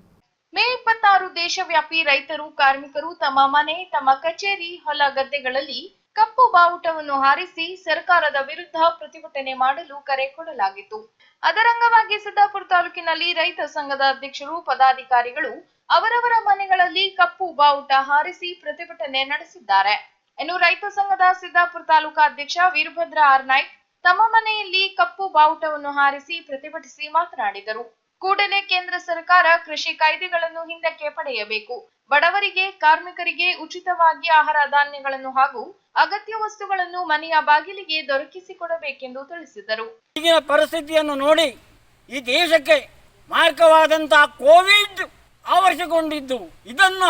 ಮೇ ಇಪ್ಪತ್ತಾರು ದೇಶವ್ಯಾಪಿ ರೈತರು, ಕಾರ್ಮಿಕರು ತಮ್ಮ ಮನೆ, ತಮ್ಮ ಕಚೇರಿ, ಹೊಲ, ಗದ್ದೆಗಳಲ್ಲಿ ಕಪ್ಪು ಬಾವುಟವನ್ನು ಹಾರಿಸಿ ಸರ್ಕಾರದ ವಿರುದ್ಧ ಪ್ರತಿಭಟನೆ ಮಾಡಲು ಕರೆ ಕೊಡಲಾಗಿತ್ತು. ಅದರ ಅಂಗವಾಗಿ ಸಿದ್ದಾಪುರ ತಾಲೂಕಿನಲ್ಲಿ ರೈತ ಸಂಘದ ಅಧ್ಯಕ್ಷರು, ಪದಾಧಿಕಾರಿಗಳು ಅವರವರ ಮನೆಗಳಲ್ಲಿ ಕಪ್ಪು ಬಾವುಟ ಹಾರಿಸಿ ಪ್ರತಿಭಟನೆ ನಡೆಸಿದ್ದಾರೆ. ಇನ್ನು ರೈತ ಸಂಘದ ಸಿದ್ದಾಪುರ ತಾಲೂಕಾ ಅಧ್ಯಕ್ಷ ವೀರಭದ್ರ ಆರ್ ನಾಯ್ಕ್ ತಮ್ಮ ಮನೆಯಲ್ಲಿ ಕಪ್ಪು ಬಾವುಟವನ್ನು ಹಾರಿಸಿ ಪ್ರತಿಭಟಿಸಿ ಮಾತನಾಡಿದರು. ಕೂಡಲೇ ಕೇಂದ್ರ ಸರ್ಕಾರ ಕೃಷಿ ಕಾಯ್ದೆಗಳನ್ನು ಹಿಂದಕ್ಕೆ ಪಡೆಯಬೇಕು. ಬಡವರಿಗೆ, ಕಾರ್ಮಿಕರಿಗೆ ಉಚಿತವಾಗಿ ಆಹಾರ ಧಾನ್ಯಗಳನ್ನು ಹಾಗೂ ಅಗತ್ಯ ವಸ್ತುಗಳನ್ನು ಮನೆಯ ಬಾಗಿಲಿಗೆ ದೊರಕಿಸಿಕೊಡಬೇಕೆಂದು ತಿಳಿಸಿದರು. ಈಗಿನ ಪರಿಸ್ಥಿತಿಯನ್ನು ನೋಡಿ ಈ ದೇಶಕ್ಕೆ ಮಾರ್ಗವಾದಂತಹ ಕೋವಿಡ್ ಆವರಿಸಿಕೊಂಡಿದ್ದು, ಇದನ್ನ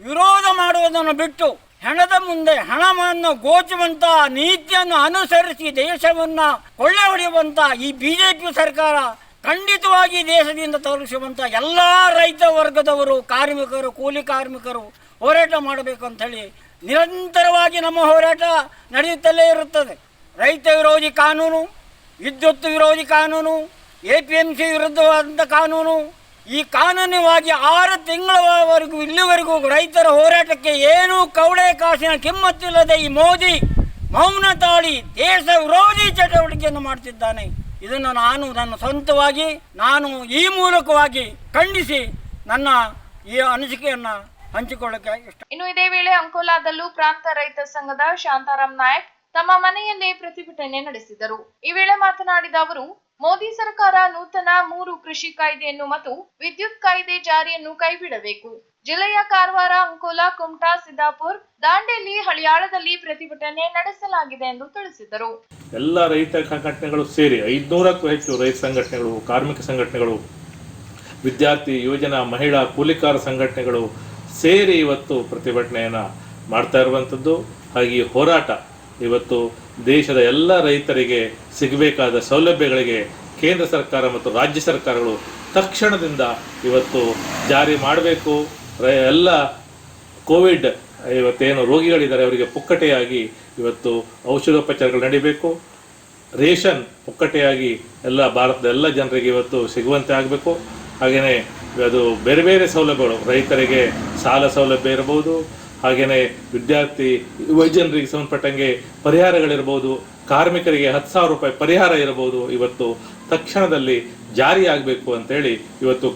ವಿರೋಧ ಮಾಡುವುದನ್ನು ಬಿಟ್ಟು ಹೆಣದ ಮುಂದೆ ಹಣವನ್ನು ಗೋಚುವಂತಹ ನೀತಿಯನ್ನು ಅನುಸರಿಸಿ ದೇಶವನ್ನ ಕೊಳ್ಳೆ ಹೊಡೆಯುವಂತಹ ಈ ಬಿಜೆಪಿ ಸರ್ಕಾರ ಖಂಡಿತವಾಗಿ ದೇಶದಿಂದ ತೋರಿಸುವಂಥ ಎಲ್ಲ ರೈತ ವರ್ಗದವರು, ಕಾರ್ಮಿಕರು, ಕೂಲಿ ಕಾರ್ಮಿಕರು ಹೋರಾಟ ಮಾಡಬೇಕು ಅಂತ ಹೇಳಿ ನಿರಂತರವಾಗಿ ನಮ್ಮ ಹೋರಾಟ ನಡೆಯುತ್ತಲೇ ಇರುತ್ತದೆ. ರೈತ ವಿರೋಧಿ ಕಾನೂನು, ವಿದ್ಯುತ್ ವಿರೋಧಿ ಕಾನೂನು ಎ ಪಿ ಎಂ ಸಿ ವಿರುದ್ಧವಾದಂಥ ಕಾನೂನು, ಈ ಕಾನೂನಿವಾಗಿ ಆರು ತಿಂಗಳವರೆಗೂ, ಇಲ್ಲಿವರೆಗೂ ರೈತರ ಹೋರಾಟಕ್ಕೆ ಏನೂ ಕವಡೆ ಕಾಸಿನ ಕಿಮ್ಮತ್ತಿಲ್ಲದೆ ಈ ಮೋದಿ ಮೌನ ತಾಳಿ ದೇಶ ವಿರೋಧಿ ಚಟುವಟಿಕೆಯನ್ನು ಮಾಡ್ತಿದ್ದಾನೆ. ಇದನ್ನು ನಾನು ನನ್ನ ಸ್ವಂತವಾಗಿ, ನಾನು ಈ ಮೂಲಕವಾಗಿ ಖಂಡಿಸಿ ನನ್ನ ಈ ಅನಿಸಿಕೆಯನ್ನು ಹಂಚಿಕೊಳ್ಳಕ್ಕೆ ಇಷ್ಟ ಇನ್ನು ಇದೇ ವೇಳೆ ಅಂಕೋಲಾದಲ್ಲೂ ಪ್ರಾಂತ ರೈತ ಸಂಘದ ಶಾಂತಾರಾಮ್ ನಾಯಕ್ ತಮ್ಮ ಮನೆಯಲ್ಲೇ ಪ್ರತಿಭಟನೆ ನಡೆಸಿದರು. ಈ ವೇಳೆ ಮಾತನಾಡಿದ ಅವರು ಮೋದಿ ಸರ್ಕಾರ ನೂತನ ಮೂರು ಕೃಷಿ ಕಾಯ್ದೆಯನ್ನು ಮತ್ತು ವಿದ್ಯುತ್ ಕಾಯ್ದೆ ಜಾರಿಯನ್ನು ಕೈಬಿಡಬೇಕು. ಜಿಲ್ಲೆಯ ಕಾರವಾರ, ಅಂಕೋಲಾ, ಕುಮಟಾ, ಸಿದ್ದಾಪುರ್, ದಾಂಡೇಲಿ ಹಳಿಯಾಳದಲ್ಲಿ ಪ್ರತಿಭಟನೆ ನಡೆಸಲಾಗಿದೆ ಎಂದು ತಿಳಿಸಿದರು. ಎಲ್ಲ ರೈತ ಸಂಘಟನೆಗಳು ಸೇರಿ ಐದುನೂರಕ್ಕೂ ಹೆಚ್ಚು ರೈತ ಸಂಘಟನೆಗಳು, ಕಾರ್ಮಿಕ ಸಂಘಟನೆಗಳು, ವಿದ್ಯಾರ್ಥಿ ಯೋಜನಾ ಮಹಿಳಾ ಕೂಲಿಕಾರ ಸಂಘಟನೆಗಳು ಸೇರಿ ಇವತ್ತು ಪ್ರತಿಭಟನೆಯನ್ನು ಮಾಡ್ತಾ ಇರುವಂಥದ್ದು ಹಾಗೆ ಹೋರಾಟ ಇವತ್ತು ದೇಶದ ಎಲ್ಲ ರೈತರಿಗೆ ಸಿಗಬೇಕಾದ ಸೌಲಭ್ಯಗಳಿಗೆ ಕೇಂದ್ರ ಸರ್ಕಾರ ಮತ್ತು ರಾಜ್ಯ ಸರ್ಕಾರಗಳು ತಕ್ಷಣದಿಂದ ಇವತ್ತು ಜಾರಿ ಮಾಡಬೇಕು. ಎಲ್ಲ ಕೋವಿಡ್ ಇವತ್ತೇನು ರೋಗಿಗಳಿದ್ದಾರೆ ಅವರಿಗೆ ಪುಕ್ಕಟೆಯಾಗಿ ಇವತ್ತು ಔಷಧೋಪಚಾರಗಳು ನಡೀಬೇಕು. ರೇಷನ್ ಪುಕ್ಕಟೆಯಾಗಿ ಎಲ್ಲ ಭಾರತದ ಎಲ್ಲ ಜನರಿಗೆ ಇವತ್ತು ಸಿಗುವಂತೆ ಆಗಬೇಕು. ಹಾಗೆಯೇ ಅದು ಬೇರೆ ಬೇರೆ ಸೌಲಭ್ಯಗಳು ರೈತರಿಗೆ ಸಾಲ ಸೌಲಭ್ಯ ಇರಬಹುದು ಹಾಗೆಯೇ ವಿದ್ಯಾರ್ಥಿ ಯುವಜನರಿಗೆ ಸಂಬಂಧಪಟ್ಟಂಗೆ ಪರಿಹಾರಗಳಿರ್ಬೋದು, ಕಾರ್ಮಿಕರಿಗೆ ಹತ್ತು ಸಾವಿರ ರೂಪಾಯಿ ಪರಿಹಾರ ಇರಬಹುದು ಇವತ್ತು ತಕ್ಷಣದಲ್ಲಿ ಜಾರಿಯಾಗಬೇಕು ಅಂತೇಳಿ ಇವತ್ತು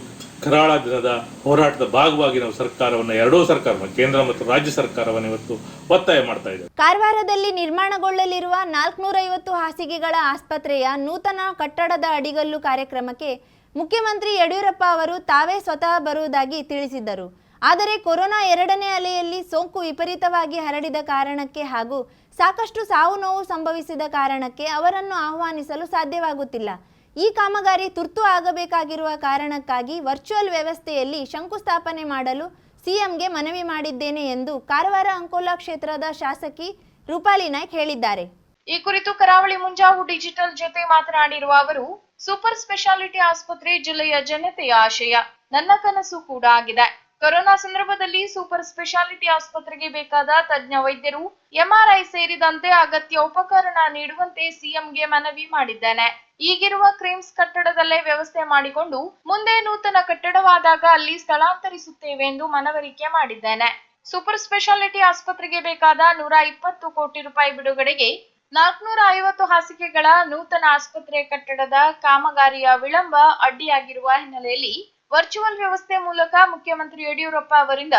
ಕರಾಳ ದಿನದ ಹೋರಾಟದ ಭಾಗವಾಗಿ ನಾವು ಸರ್ಕಾರವನ್ನು, ಎರಡೂ ಸರ್ಕಾರ ಕೇಂದ್ರ ಮತ್ತು ರಾಜ್ಯ ಸರ್ಕಾರವನ್ನು ಇವತ್ತು ಒತ್ತಾಯ ಮಾಡ್ತಾ ಇದ್ದೇವೆ. ಕಾರವಾರದಲ್ಲಿ ನಿರ್ಮಾಣಗೊಳ್ಳಲಿರುವ ನಾಲ್ಕುನೂರೈವತ್ತು ಹಾಸಿಗೆಗಳ ಆಸ್ಪತ್ರೆಯ ನೂತನ ಕಟ್ಟಡದ ಅಡಿಗಲ್ಲು ಕಾರ್ಯಕ್ರಮಕ್ಕೆ ಮುಖ್ಯಮಂತ್ರಿ ಯಡಿಯೂರಪ್ಪ ಅವರು ತಾವೇ ಸ್ವತಃ ಬರುವುದಾಗಿ ತಿಳಿಸಿದ್ದರು. ಆದರೆ ಕೊರೋನಾ ಎರಡನೇ ಅಲೆಯಲ್ಲಿ ಸೋಂಕು ವಿಪರೀತವಾಗಿ ಹರಡಿದ ಕಾರಣಕ್ಕೆ ಹಾಗೂ ಸಾಕಷ್ಟು ಸಾವು ನೋವು ಸಂಭವಿಸಿದ ಕಾರಣಕ್ಕೆ ಅವರನ್ನು ಆಹ್ವಾನಿಸಲು ಸಾಧ್ಯವಾಗುತ್ತಿಲ್ಲ. ಈ ಕಾಮಗಾರಿ ತುರ್ತು ಆಗಬೇಕಾಗಿರುವ ಕಾರಣಕ್ಕಾಗಿ ವರ್ಚುವಲ್ ವ್ಯವಸ್ಥೆಯಲ್ಲಿ ಶಂಕುಸ್ಥಾಪನೆ ಮಾಡಲು ಸಿಎಂಗೆ ಮನವಿ ಮಾಡಿದ್ದೇನೆ ಎಂದು ಕಾರವಾರ ಅಂಕೋಲಾ ಕ್ಷೇತ್ರದ ಶಾಸಕಿ ರೂಪಾಲಿ ನಾಯ್ಕ್ ಹೇಳಿದ್ದಾರೆ. ಈ ಕುರಿತು ಕರಾವಳಿ ಮುಂಜಾವು ಡಿಜಿಟಲ್ ಜೊತೆ ಮಾತನಾಡಿರುವ ಅವರು, ಸೂಪರ್ ಸ್ಪೆಷಾಲಿಟಿ ಆಸ್ಪತ್ರೆ ಜಿಲ್ಲೆಯ ಜನತೆಯ ಆಶಯ, ನನ್ನ ಕನಸು ಕೂಡ ಆಗಿದೆ. ಕೊರೋನಾ ಸಂದರ್ಭದಲ್ಲಿ ಸೂಪರ್ ಸ್ಪೆಷಾಲಿಟಿ ಆಸ್ಪತ್ರೆಗೆ ಬೇಕಾದ ತಜ್ಞ ವೈದ್ಯರು ಎಂಆರ್ಐ ಸೇರಿದಂತೆ ಅಗತ್ಯ ಉಪಕರಣ ನೀಡುವಂತೆ ಸಿಎಂಗೆ ಮನವಿ ಮಾಡಿದ್ದೇನೆ. ಈಗಿರುವ ಕ್ರಿಮ್ಸ್ ಕಟ್ಟಡದಲ್ಲೇ ವ್ಯವಸ್ಥೆ ಮಾಡಿಕೊಂಡು ಮುಂದೆ ನೂತನ ಕಟ್ಟಡವಾದಾಗ ಅಲ್ಲಿ ಸ್ಥಳಾಂತರಿಸುತ್ತೇವೆ ಎಂದು ಮನವರಿಕೆ ಮಾಡಿದ್ದೇನೆ. ಸೂಪರ್ ಸ್ಪೆಷಾಲಿಟಿ ಆಸ್ಪತ್ರೆಗೆ ಬೇಕಾದ ನೂರ ಇಪ್ಪತ್ತು ಕೋಟಿ ರೂಪಾಯಿ ಬಿಡುಗಡೆಗೆ ನಾಲ್ಕುನೂರ ಐವತ್ತು ಹಾಸಿಗೆಗಳ ನೂತನ ಆಸ್ಪತ್ರೆ ಕಟ್ಟಡದ ಕಾಮಗಾರಿಯ ವಿಳಂಬ ಅಡ್ಡಿಯಾಗಿರುವ ಹಿನ್ನೆಲೆಯಲ್ಲಿ ವರ್ಚುವಲ್ ವ್ಯವಸ್ಥೆ ಮೂಲಕ ಮುಖ್ಯಮಂತ್ರಿ ಯಡಿಯೂರಪ್ಪ ಅವರಿಂದ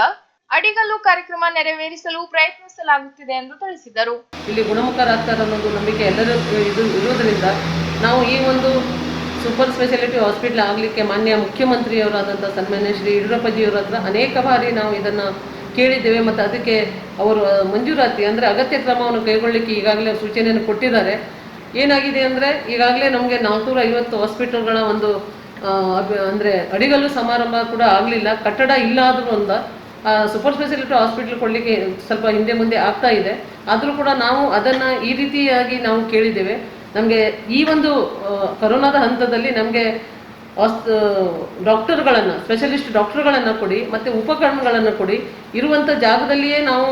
ಅಡಿಗಲ್ಲು ಕಾರ್ಯಕ್ರಮ ನೆರವೇರಿಸಲು ಪ್ರಯತ್ನಿಸಲಾಗುತ್ತಿದೆ ಎಂದು ತಿಳಿಸಿದರು. ಇಲ್ಲಿ ಗುಣಮುಖರಾಗ್ತಾರೆ ಅನ್ನೋದು ನಂಬಿಕೆ ಎಲ್ಲರೂ ಇದು ಇರುವುದರಿಂದ ನಾವು ಈ ಒಂದು ಸೂಪರ್ ಸ್ಪೆಷಾಲಿಟಿ ಹಾಸ್ಪಿಟಲ್ ಆಗಲಿಕ್ಕೆ ಮಾನ್ಯ ಮುಖ್ಯಮಂತ್ರಿಯವರಾದಂಥ ಸನ್ಮಾನ್ಯ ಶ್ರೀ ಯಡಿಯೂರಪ್ಪಜಿಯವರ ಹತ್ರ ಅನೇಕ ಬಾರಿ ನಾವು ಇದನ್ನು ಕೇಳಿದ್ದೇವೆ ಮತ್ತು ಅದಕ್ಕೆ ಅವರು ಮಂಜೂರಾತಿ ಅಂದರೆ ಅಗತ್ಯ ಕ್ರಮವನ್ನು ಕೈಗೊಳ್ಳಲಿಕ್ಕೆ ಈಗಾಗಲೇ ಸೂಚನೆಯನ್ನು ಕೊಟ್ಟಿದ್ದಾರೆ. ಏನಾಗಿದೆ ಅಂದರೆ ಈಗಾಗಲೇ ನಮಗೆ ನಾಲ್ಕುನೂರ ಐವತ್ತು ಹಾಸ್ಪಿಟಲ್ಗಳ ಒಂದು ಅಂದರೆ ಅಡಿಗಲ್ಲು ಸಮಾರಂಭ ಕೂಡ ಆಗಲಿಲ್ಲ. ಕಟ್ಟಡ ಇಲ್ಲ ಆದರೂ ಸೂಪರ್ ಸ್ಪೆಷಾಲಿಟಿ ಹಾಸ್ಪಿಟಲ್ ಕೊಡಲಿಕ್ಕೆ ಸ್ವಲ್ಪ ಹಿಂದೆ ಮುಂದೆ ಆಗ್ತಾ ಇದೆ. ಆದರೂ ಕೂಡ ನಾವು ಅದನ್ನು ಈ ರೀತಿಯಾಗಿ ನಾವು ಕೇಳಿದ್ದೇವೆ. ನಮಗೆ ಈ ಒಂದು ಕೊರೋನಾದ ಹಂತದಲ್ಲಿ ನಮಗೆ ಡಾಕ್ಟರ್ಗಳನ್ನು ಸ್ಪೆಷಲಿಸ್ಟ್ ಡಾಕ್ಟರ್ಗಳನ್ನು ಕೊಡಿ, ಮತ್ತು ಉಪಕರಣಗಳನ್ನು ಕೊಡಿ ಇರುವಂಥ ಜಾಗದಲ್ಲಿಯೇ ನಾವು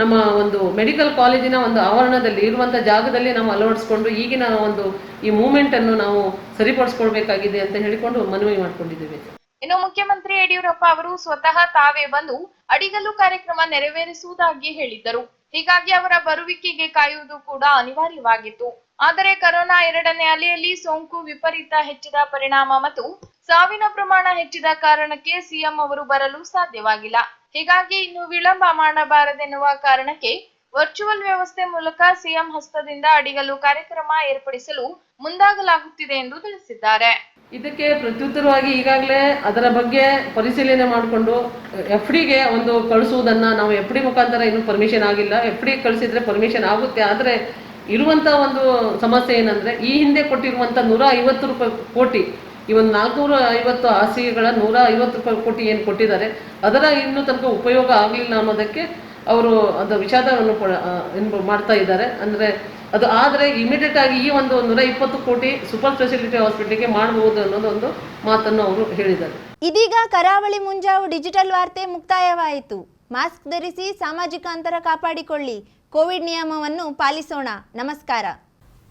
ನಮ್ಮ ಒಂದು ಮೆಡಿಕಲ್ ಕಾಲೇಜಿನ ಒಂದು ಆವರಣದಲ್ಲಿ ಇರುವಂಥ ಜಾಗದಲ್ಲಿ ನಾವು ಅಳವಡಿಸ್ಕೊಂಡು ಈಗಿನ ಒಂದು ಈ ಮೂಮೆಂಟನ್ನು ನಾವು ಸರಿಪಡಿಸ್ಕೊಳ್ಬೇಕಾಗಿದೆ ಅಂತ ಹೇಳಿಕೊಂಡು ಮನವಿ ಮಾಡಿಕೊಂಡಿದ್ದೇವೆ. ಇನ್ನು ಮುಖ್ಯಮಂತ್ರಿ ಯಡಿಯೂರಪ್ಪ ಅವರು ಸ್ವತಃ ತಾವೇ ಬಂದು ಅಡಿಗಲ್ಲು ಕಾರ್ಯಕ್ರಮ ನೆರವೇರಿಸುವುದಾಗಿ ಹೇಳಿದ್ದರು. ಹೀಗಾಗಿ ಅವರ ಬರುವಿಕೆಗೆ ಕಾಯುವುದು ಕೂಡ ಅನಿವಾರ್ಯವಾಗಿತ್ತು. ಆದರೆ ಕರೋನಾ ಎರಡನೇ ಅಲೆಯಲ್ಲಿ ಸೋಂಕು ವಿಪರೀತ ಹೆಚ್ಚಿದ ಪರಿಣಾಮ ಮತ್ತು ಸಾವಿನ ಪ್ರಮಾಣ ಹೆಚ್ಚಿದ ಕಾರಣಕ್ಕೆ ಸಿಎಂ ಅವರು ಬರಲು ಸಾಧ್ಯವಾಗಿಲ್ಲ. ಹೀಗಾಗಿ ಇನ್ನು ವಿಳಂಬ ಮಾಡಬಾರದೆನ್ನುವ ಕಾರಣಕ್ಕೆ ವರ್ಚುವಲ್ ವ್ಯವಸ್ಥೆ ಮೂಲಕ ಸಿಎಂ ಹಸ್ತದಿಂದ ಅಡಿಗಲು ಕಾರ್ಯಕ್ರಮ ಏರ್ಪಡಿಸಲು ಮುಂದಾಗಲಾಗುತ್ತಿದೆ ಎಂದು ತಿಳಿಸಿದ್ದಾರೆ. ಇದಕ್ಕೆ ಪ್ರತ್ಯುತ್ತರವಾಗಿ ಈಗಾಗಲೇ ಅದರ ಬಗ್ಗೆ ಪರಿಶೀಲನೆ ಮಾಡಿಕೊಂಡು ಎಫ್ ಡಿಗೆ ಒಂದು ಕಳಿಸುವುದನ್ನ ನಾವು ಎಫ್ ಡಿ ಮುಖಾಂತರ ಇನ್ನೂ ಪರ್ಮಿಷನ್ ಆಗಿಲ್ಲ. ಎಫ್ ಡಿ ಕಳಿಸಿದ್ರೆ ಪರ್ಮಿಷನ್ ಆಗುತ್ತೆ. ಆದರೆ ಇರುವಂಥ ಒಂದು ಸಮಸ್ಯೆ ಏನಂದರೆ, ಈ ಹಿಂದೆ ಕೊಟ್ಟಿರುವಂಥ ನೂರ ಐವತ್ತು ರೂಪಾಯಿ ಕೋಟಿ ಈ ಒಂದು ನಾಲ್ಕುನೂರ ಐವತ್ತು ಹಾಸಿಗೆಗಳ ನೂರ ಐವತ್ತು ರೂಪಾಯಿ ಕೋಟಿ ಏನು ಕೊಟ್ಟಿದ್ದಾರೆ, ಅದರ ಇನ್ನೂ ತನಕ ಉಪಯೋಗ ಆಗಲಿಲ್ಲ ಅನ್ನೋದಕ್ಕೆ ಅವರು ಅದು ವಿಷಾದವನ್ನು ಏನು ಮಾಡ್ತಾ ಇದ್ದಾರೆ. ಅಂದರೆ ಅದು ಆದರೆ ಇಮಿಡಿಯೇಟ್ ಆಗಿ ಈ ಒಂದು ನೂರ ಇಪ್ಪತ್ತು ಕೋಟಿ ಸೂಪರ್ ಸ್ಪೆಷಾಲಿಟಿ ಹಾಸ್ಪಿಟ್ಲಿಗೆ ಮಾಡಬಹುದು ಅನ್ನೋದೊಂದು ಮಾತನ್ನು ಅವರು ಹೇಳಿದ್ದಾರೆ. ಇದೀಗ ಕರಾವಳಿ ಮುಂಜಾವು ಡಿಜಿಟಲ್ ವಾರ್ತೆ ಮುಕ್ತಾಯವಾಯಿತು. ಮಾಸ್ಕ್ ಧರಿಸಿ ಸಾಮಾಜಿಕ ಅಂತರ ಕಾಪಾಡಿಕೊಳ್ಳಿ. ಕೋವಿಡ್ ನಿಯಮವನ್ನು ಪಾಲಿಸೋಣ. ನಮಸ್ಕಾರ.